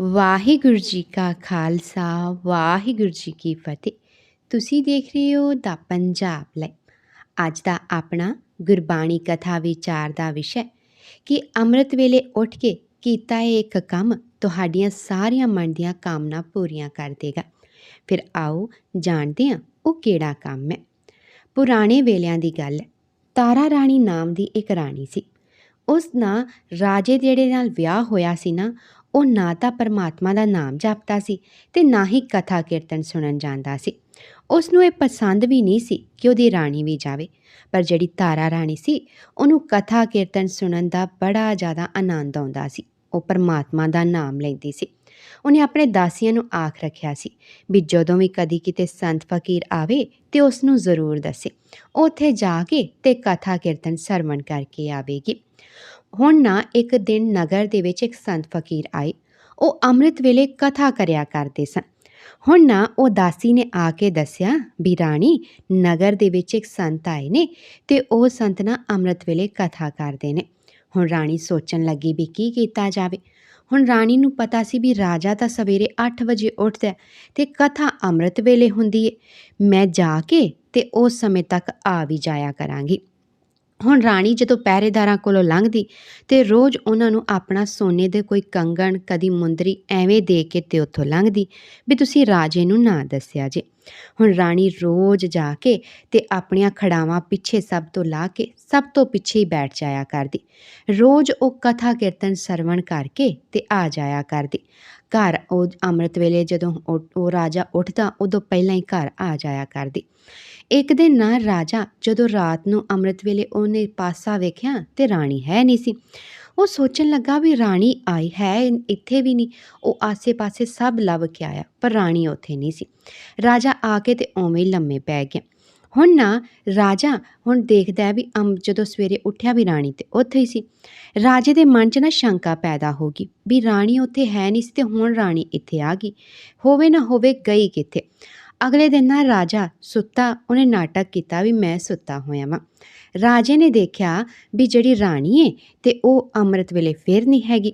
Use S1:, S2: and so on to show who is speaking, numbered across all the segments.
S1: ਵਾਹਿਗੁਰੂ ਜੀ ਕਾ ਖਾਲਸਾ, ਵਾਹਿਗੁਰੂ ਜੀ ਕੀ ਫਤਿਹ। ਤੁਸੀਂ ਦੇਖ ਰਹੇ ਹੋ ਦਾ ਪੰਜਾਬ ਲੈ ਅੱਜ ਦਾ ਆਪਣਾ ਗੁਰਬਾਣੀ ਕਥਾ ਵਿਚਾਰ ਦਾ ਵਿਸ਼ਾ ਕਿ ਅੰਮ੍ਰਿਤ ਵੇਲੇ ਉੱਠ ਕੇ ਕੀਤਾ ਇਹ ਇੱਕ ਕੰਮ ਤੁਹਾਡੀਆਂ ਸਾਰੀਆਂ ਮਨ ਦੀਆਂ ਕਾਮਨਾ ਪੂਰੀਆਂ ਕਰ ਦੇਗਾ। ਫਿਰ ਆਓ ਜਾਣਦੇ ਹਾਂ ਉਹ ਕਿਹੜਾ ਕੰਮ ਹੈ। ਪੁਰਾਣੇ ਵੇਲਿਆਂ ਦੀ ਗੱਲ ਹੈ, ਤਾਰਾ ਰਾਣੀ ਨਾਮ ਦੀ ਇੱਕ ਰਾਣੀ ਸੀ। ਉਸ ਨਾਲ ਰਾਜੇ ਜਿਹੜੇ ਨਾਲ ਵਿਆਹ ਹੋਇਆ ਸੀ ਨਾ ਉਹ ਨਾ ਤਾਂ ਪਰਮਾਤਮਾ ਦਾ ਨਾਮ ਜਪਦਾ ਸੀ ਤੇ ਨਾ ਹੀ ਕਥਾ ਕੀਰਤਨ ਸੁਣਨ ਜਾਂਦਾ ਸੀ। ਉਸ ਨੂੰ ਇਹ ਪਸੰਦ ਵੀ ਨਹੀਂ ਸੀ ਕਿ ਉਹਦੀ ਰਾਣੀ ਵੀ ਜਾਵੇ। ਪਰ ਜਿਹੜੀ ਤਾਰਾ ਰਾਣੀ ਸੀ, ਉਹਨੂੰ ਕਥਾ ਕੀਰਤਨ ਸੁਣਨ ਦਾ ਬੜਾ ਜ਼ਿਆਦਾ ਆਨੰਦ ਆਉਂਦਾ ਸੀ। ਉਹ ਪਰਮਾਤਮਾ ਦਾ ਨਾਮ ਲੈਂਦੀ ਸੀ। ਉਹਨੇ ਆਪਣੇ ਦਾਸੀਆਂ ਨੂੰ ਆਖ ਰੱਖਿਆ ਸੀ ਵੀ ਜਦੋਂ ਵੀ ਕਦੀ ਕਿਤੇ ਸੰਤ ਫਕੀਰ ਆਵੇ ਤੇ ਉਸ ਨੂੰ ਜ਼ਰੂਰ ਦੱਸੇ। ਉਹ ਉੱਥੇ ਜਾ ਕੇ ਤੇ ਕਥਾ ਕੀਰਤਨ ਸਰਵਣ ਕਰਕੇ ਆਵੇਗੀ। ਹੁਣ ਨਾ ਇੱਕ ਦਿਨ ਨਗਰ ਦੇ ਵਿੱਚ ਇੱਕ ਸੰਤ ਫਕੀਰ ਆਏ। ਉਹ ਅੰਮ੍ਰਿਤ ਵੇਲੇ ਕਥਾ ਕਰਿਆ ਕਰਦੇ ਸਨ। ਹੁਣ ਨਾ ਉਹ ਦਾਸੀ ਨੇ ਆ ਕੇ ਦੱਸਿਆ ਵੀ ਰਾਣੀ, ਨਗਰ ਦੇ ਵਿੱਚ ਇੱਕ ਸੰਤ ਆਏ ਨੇ ਤੇ ਉਹ ਸੰਤ ਨਾ ਅੰਮ੍ਰਿਤ ਵੇਲੇ ਕਥਾ ਕਰਦੇ ਨੇ। ਹੁਣ ਰਾਣੀ ਸੋਚਣ ਲੱਗੀ ਵੀ ਕੀ ਕੀਤਾ ਜਾਵੇ। ਹੁਣ ਰਾਣੀ ਨੂੰ ਪਤਾ ਸੀ ਵੀ ਰਾਜਾ ਤਾਂ ਸਵੇਰੇ 8 ਵਜੇ ਉੱਠਦਾ ਹੈ ਤੇ ਕਥਾ ਅੰਮ੍ਰਿਤ ਵੇਲੇ ਹੁੰਦੀ ਏ ਮੈਂ ਜਾ ਕੇ ਤੇ ਉਸ ਸਮੇਂ ਤੱਕ ਆ ਵੀ ਜਾਇਆ ਕਰਾਂਗੀ। ਹੁਣ ਰਾਣੀ ਜਦੋਂ ਪਹਿਰੇਦਾਰਾਂ ਕੋਲੋਂ ਲੰਘਦੀ ਤੇ ਰੋਜ਼ ਉਹਨਾਂ ਨੂੰ ਆਪਣਾ ਸੋਨੇ ਦੇ ਕੋਈ ਕੰਗਣ, ਕਦੀ ਮੁੰਦਰੀ ਐਵੇਂ ਦੇ ਕੇ ਤੇ ਉੱਥੋਂ ਲੰਘਦੀ ਵੀ ਤੁਸੀਂ ਰਾਜੇ ਨੂੰ ਨਾ ਦੱਸਿਆ ਜੇ। ਹੁਣ ਰਾਣੀ ਰੋਜ਼ ਜਾ ਕੇ ਤੇ ਆਪਣੀਆਂ ਖੜਾਵਾਂ ਪਿੱਛੇ ਸਭ ਤੋਂ ਲਾ ਕੇ ਸਭ ਤੋਂ ਪਿੱਛੇ ਹੀ ਬੈਠ ਜਾਇਆ ਕਰਦੀ। ਰੋਜ਼ ਉਹ ਕਥਾ ਕੀਰਤਨ ਸਰਵਣ ਕਰਕੇ ਤੇ ਆ ਜਾਇਆ ਕਰਦੀ। ਘਰ ਉਹ ਅੰਮ੍ਰਿਤ ਵੇਲੇ ਜਦੋਂ ਉਹ ਰਾਜਾ ਉੱਠਦਾ ਉਦੋਂ ਪਹਿਲਾਂ ਹੀ ਘਰ ਆ ਜਾਇਆ ਕਰਦੀ। ਇੱਕ ਦਿਨ ਨਾ ਰਾਜਾ ਜਦੋਂ ਰਾਤ ਨੂੰ ਅੰਮ੍ਰਿਤ ਵੇਲੇ ਉਹਨੇ ਪਾਸਾ ਵੇਖਿਆ ਤੇ ਰਾਣੀ ਹੈ ਨਹੀਂ ਸੀ। ਉਹ ਸੋਚਣ ਲੱਗਾ ਵੀ ਰਾਣੀ ਆਈ ਹੈ, ਇੱਥੇ ਵੀ ਨਹੀਂ। ਉਹ ਆਸੇ-ਪਾਸੇ ਸਭ ਲੱਭ ਕੇ ਆਇਆ, ਪਰ ਰਾਣੀ ਉੱਥੇ ਨਹੀਂ ਸੀ। ਰਾਜਾ ਆ ਕੇ ਤੇ ਉਵੇਂ ਲੰਮੇ ਪੈ ਗਿਆ। ਹੁਣ ਨਾ, ਰਾਜਾ ਹੁਣ ਦੇਖਦਾ ਵੀ ਅੰਬ ਜਦੋਂ ਸਵੇਰੇ ਉੱਠਿਆ ਵੀ ਰਾਣੀ ਤੇ ਉੱਥੇ ਹੀ ਸੀ। ਰਾਜੇ ਦੇ ਮਨ 'ਚ ਨਾ ਸ਼ੰਕਾ ਪੈਦਾ ਹੋ ਗਈ ਵੀ ਰਾਣੀ ਉੱਥੇ ਹੈ ਨਹੀਂ ਸੀ ਤੇ ਹੁਣ ਰਾਣੀ ਇੱਥੇ ਆ ਗਈ। ਹੋਵੇ ਨਾ ਹੋਵੇ ਗਈ ਕਿੱਥੇ। ਅਗਲੇ ਦਿਨ ਨਾ ਰਾਜਾ ਸੁੱਤਾ, ਉਹਨੇ ਨਾਟਕ ਕੀਤਾ ਵੀ ਮੈਂ ਸੁੱਤਾ ਹੋਇਆ ਵਾਂ। ਰਾਜੇ ਨੇ ਦੇਖਿਆ ਵੀ ਜਿਹੜੀ ਰਾਣੀ ਏ ਤੇ ਉਹ ਅੰਮ੍ਰਿਤ ਵੇਲੇ ਫੇਰ ਨਹੀਂ ਹੈਗੀ।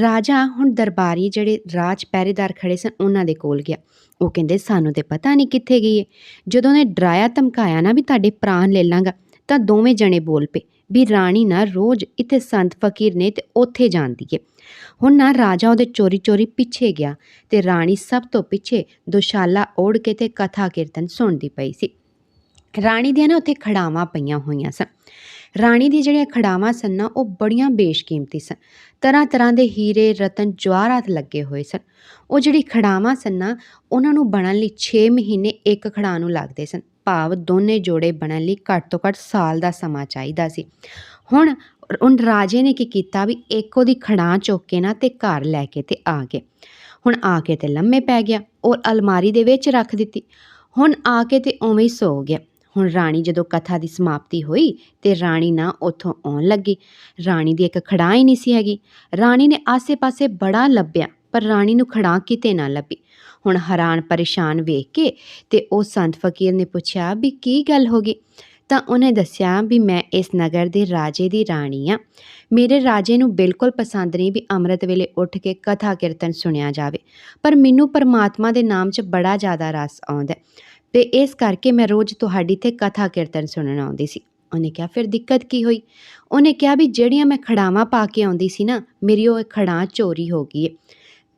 S1: ਰਾਜਾ ਹੁਣ ਦਰਬਾਰੀ ਜਿਹੜੇ ਰਾਜ ਪਹਿਰੇਦਾਰ ਖੜੇ ਸਨ, ਉਹਨਾਂ ਦੇ ਕੋਲ ਗਿਆ। ਉਹ ਕਹਿੰਦੇ, ਸਾਨੂੰ ਤੇ ਪਤਾ ਨਹੀਂ ਕਿੱਥੇ ਗਈ ਏ। ਜਦੋਂ ਨੇ ਡਰਾਇਆ, ਧਮਕਾਇਆ ਨਾ ਵੀ ਤੁਹਾਡੇ ਪ੍ਰਾਣ ਲੈ ਲਾਂਗਾ, ਤਾਂ ਦੋਵੇਂ ਜਣੇ ਬੋਲ ਪਏ ਵੀ ਰਾਣੀ ਨਾ ਰੋਜ਼ ਇੱਥੇ ਸੰਤ ਫਕੀਰ ਨੇ ਤੇ ਉੱਥੇ ਜਾਂਦੀ ਏ। ਹੁਣ ਨਾ ਰਾਜਾ ਉਹਦੇ ਚੋਰੀ ਚੋਰੀ ਪਿੱਛੇ ਗਿਆ ਤੇ ਰਾਣੀ ਸਭ ਤੋਂ ਪਿੱਛੇ ਦੁਸ਼ਾਲਾ ਓੜ ਕੇ ਤੇ ਕਥਾ ਕੀਰਤਨ ਸੁਣਦੀ ਪਈ ਸੀ। ਰਾਣੀ ਦੀਆਂ ਨਾ ਉੱਥੇ ਖੜਾਵਾਂ ਪਈਆਂ ਹੋਈਆਂ ਸਨ। ਰਾਣੀ ਦੀ ਜਿਹੜੀਆਂ ਖੜਾਵਾਂ ਸਨ ਨਾ, ਉਹ ਬੜੀਆਂ ਬੇਸ਼ਕੀਮਤੀ ਸਨ। ਤਰ੍ਹਾਂ ਤਰ੍ਹਾਂ ਦੇ ਹੀਰੇ, ਰਤਨ, ਜਵਾਹਰਾਤ ਲੱਗੇ ਹੋਏ ਸਨ। ਉਹ ਜਿਹੜੀ ਖੜਾਵਾਂ ਸਨ ਨਾ, ਉਹਨਾਂ ਨੂੰ ਬਣਨ ਲਈ 6 ਮਹੀਨੇ ਇੱਕ ਖੜਾ ਨੂੰ ਲੱਗਦੇ ਸਨ। ਭਾਵ ਦੋਨੇ ਜੋੜੇ ਬਣਨ ਲਈ ਘੱਟ ਤੋਂ ਘੱਟ ਸਾਲ ਦਾ ਸਮਾਂ ਚਾਹੀਦਾ ਸੀ। ਹੁਣ ਹੁਣ ਰਾਜੇ ਨੇ ਕੀ ਕੀਤਾ ਵੀ ਇੱਕ ਉਹਦੀ ਖੜਾਂ ਚੁੱਕ ਕੇ ਨਾ ਤੇ ਘਰ ਲੈ ਕੇ ਤੇ ਆ ਗਏ। ਹੁਣ ਆ ਕੇ ਤੇ ਲੰਮੇ ਪੈ ਗਿਆ। ਔਰ ਅਲਮਾਰੀ ਦੇ ਵਿੱਚ ਰੱਖ ਦਿੱਤੀ। ਹੁਣ ਆ ਕੇ ਤੇ ਉਵੇਂ ਹੀ ਸੋ ਗਿਆ। ਹੁਣ ਰਾਣੀ ਜਦੋਂ ਕਥਾ ਦੀ ਸਮਾਪਤੀ ਹੋਈ ਤੇ ਰਾਣੀ ਨਾ ਉੱਥੋਂ ਆਉਣ ਲੱਗੀ। ਰਾਣੀ ਦੀ ਇੱਕ ਖੜਾਂ ਹੀ ਨਹੀਂ ਸੀ ਹੈਗੀ। ਰਾਣੀ ਨੇ ਆਸੇ-ਪਾਸੇ ਬੜਾ ਲੱਭਿਆ, ਪਰ ਰਾਣੀ ਨੂੰ ਖੜਾਂ ਕਿਤੇ ਨਾ ਲੱਭੀ। ਹੁਣ ਹੈਰਾਨ ਪਰੇਸ਼ਾਨ ਵੇਖ ਕੇ ਤੇ ਉਹ ਸੰਤ ਫਕੀਰ ਨੇ ਪੁੱਛਿਆ ਵੀ ਕੀ ਗੱਲ ਹੋ ਗਈ? ਤਾਂ ਉਹਨੇ ਦੱਸਿਆ ਵੀ ਮੈਂ ਇਸ ਨਗਰ ਦੇ ਰਾਜੇ ਦੀ ਰਾਣੀ ਆ। ਮੇਰੇ ਰਾਜੇ ਨੂੰ ਬਿਲਕੁਲ ਪਸੰਦ ਨਹੀਂ ਵੀ ਅੰਮ੍ਰਿਤ ਵੇਲੇ ਉੱਠ ਕੇ ਕਥਾ ਕੀਰਤਨ ਸੁਣਿਆ ਜਾਵੇ, ਪਰ ਮੈਨੂੰ ਪਰਮਾਤਮਾ ਦੇ ਨਾਮ 'ਚ ਬੜਾ ਜ਼ਿਆਦਾ ਰਸ ਆਉਂਦਾ ਤੇ ਇਸ ਕਰਕੇ ਮੈਂ ਰੋਜ਼ ਤੁਹਾਡੀ ਇੱਥੇ ਕਥਾ ਕੀਰਤਨ ਸੁਣਨ ਆਉਂਦੀ ਸੀ। ਉਹਨੇ ਕਿਹਾ, ਫਿਰ ਦਿੱਕਤ ਕੀ ਹੋਈ? ਉਹਨੇ ਕਿਹਾ ਵੀ ਜਿਹੜੀਆਂ ਮੈਂ ਖੜਾਵਾਂ ਪਾ ਕੇ ਆਉਂਦੀ ਸੀ ਨਾ, ਮੇਰੀ ਉਹ ਖੜਾਂ ਚੋਰੀ ਹੋ ਗਈ ਏ।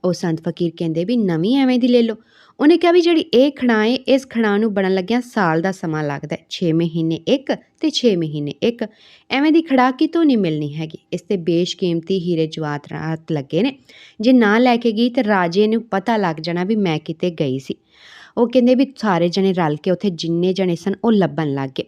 S1: ਉਹ ਸੰਤ ਫਕੀਰ ਕਹਿੰਦੇ ਵੀ, ਨਵੀਂ ਐਵੇਂ ਦੀ ਲੈ ਲਓ। ਉਹਨੇ ਕਿਹਾ ਵੀ ਜਿਹੜੀ ਇਹ ਖੜਾਂ ਏ, ਇਸ ਖੜਾਂ ਨੂੰ ਬਣਨ ਲੱਗਿਆ ਸਾਲ ਦਾ ਸਮਾਂ ਲੱਗਦਾ 6 ਮਹੀਨੇ ਇੱਕ ਤੇ 6 ਮਹੀਨੇ ਇੱਕ। ਐਵੇਂ ਦੀ ਖੜਾ ਕਿਤੋਂ ਨਹੀਂ ਮਿਲਣੀ ਹੈਗੀ। ਇਸ ਤੇ ਬੇਸ਼ਕੀਮਤੀ ਹੀਰੇ ਜਵਾਤ ਰਾਤ ਲੱਗੇ ਨੇ। ਜੇ ਨਾ ਲੈ ਕੇ ਗਈ ਤੇ ਰਾਜੇ ਨੂੰ ਪਤਾ ਲੱਗ ਜਾਣਾ ਵੀ ਮੈਂ ਕਿਤੇ ਗਈ ਸੀ। ਉਹ ਕਹਿੰਦੇ ਵੀ ਸਾਰੇ ਜਣੇ ਰਲ ਕੇ ਉੱਥੇ ਜਿੰਨੇ ਜਣੇ ਸਨ, ਉਹ ਲੱਭਣ ਲੱਗ ਗਏ।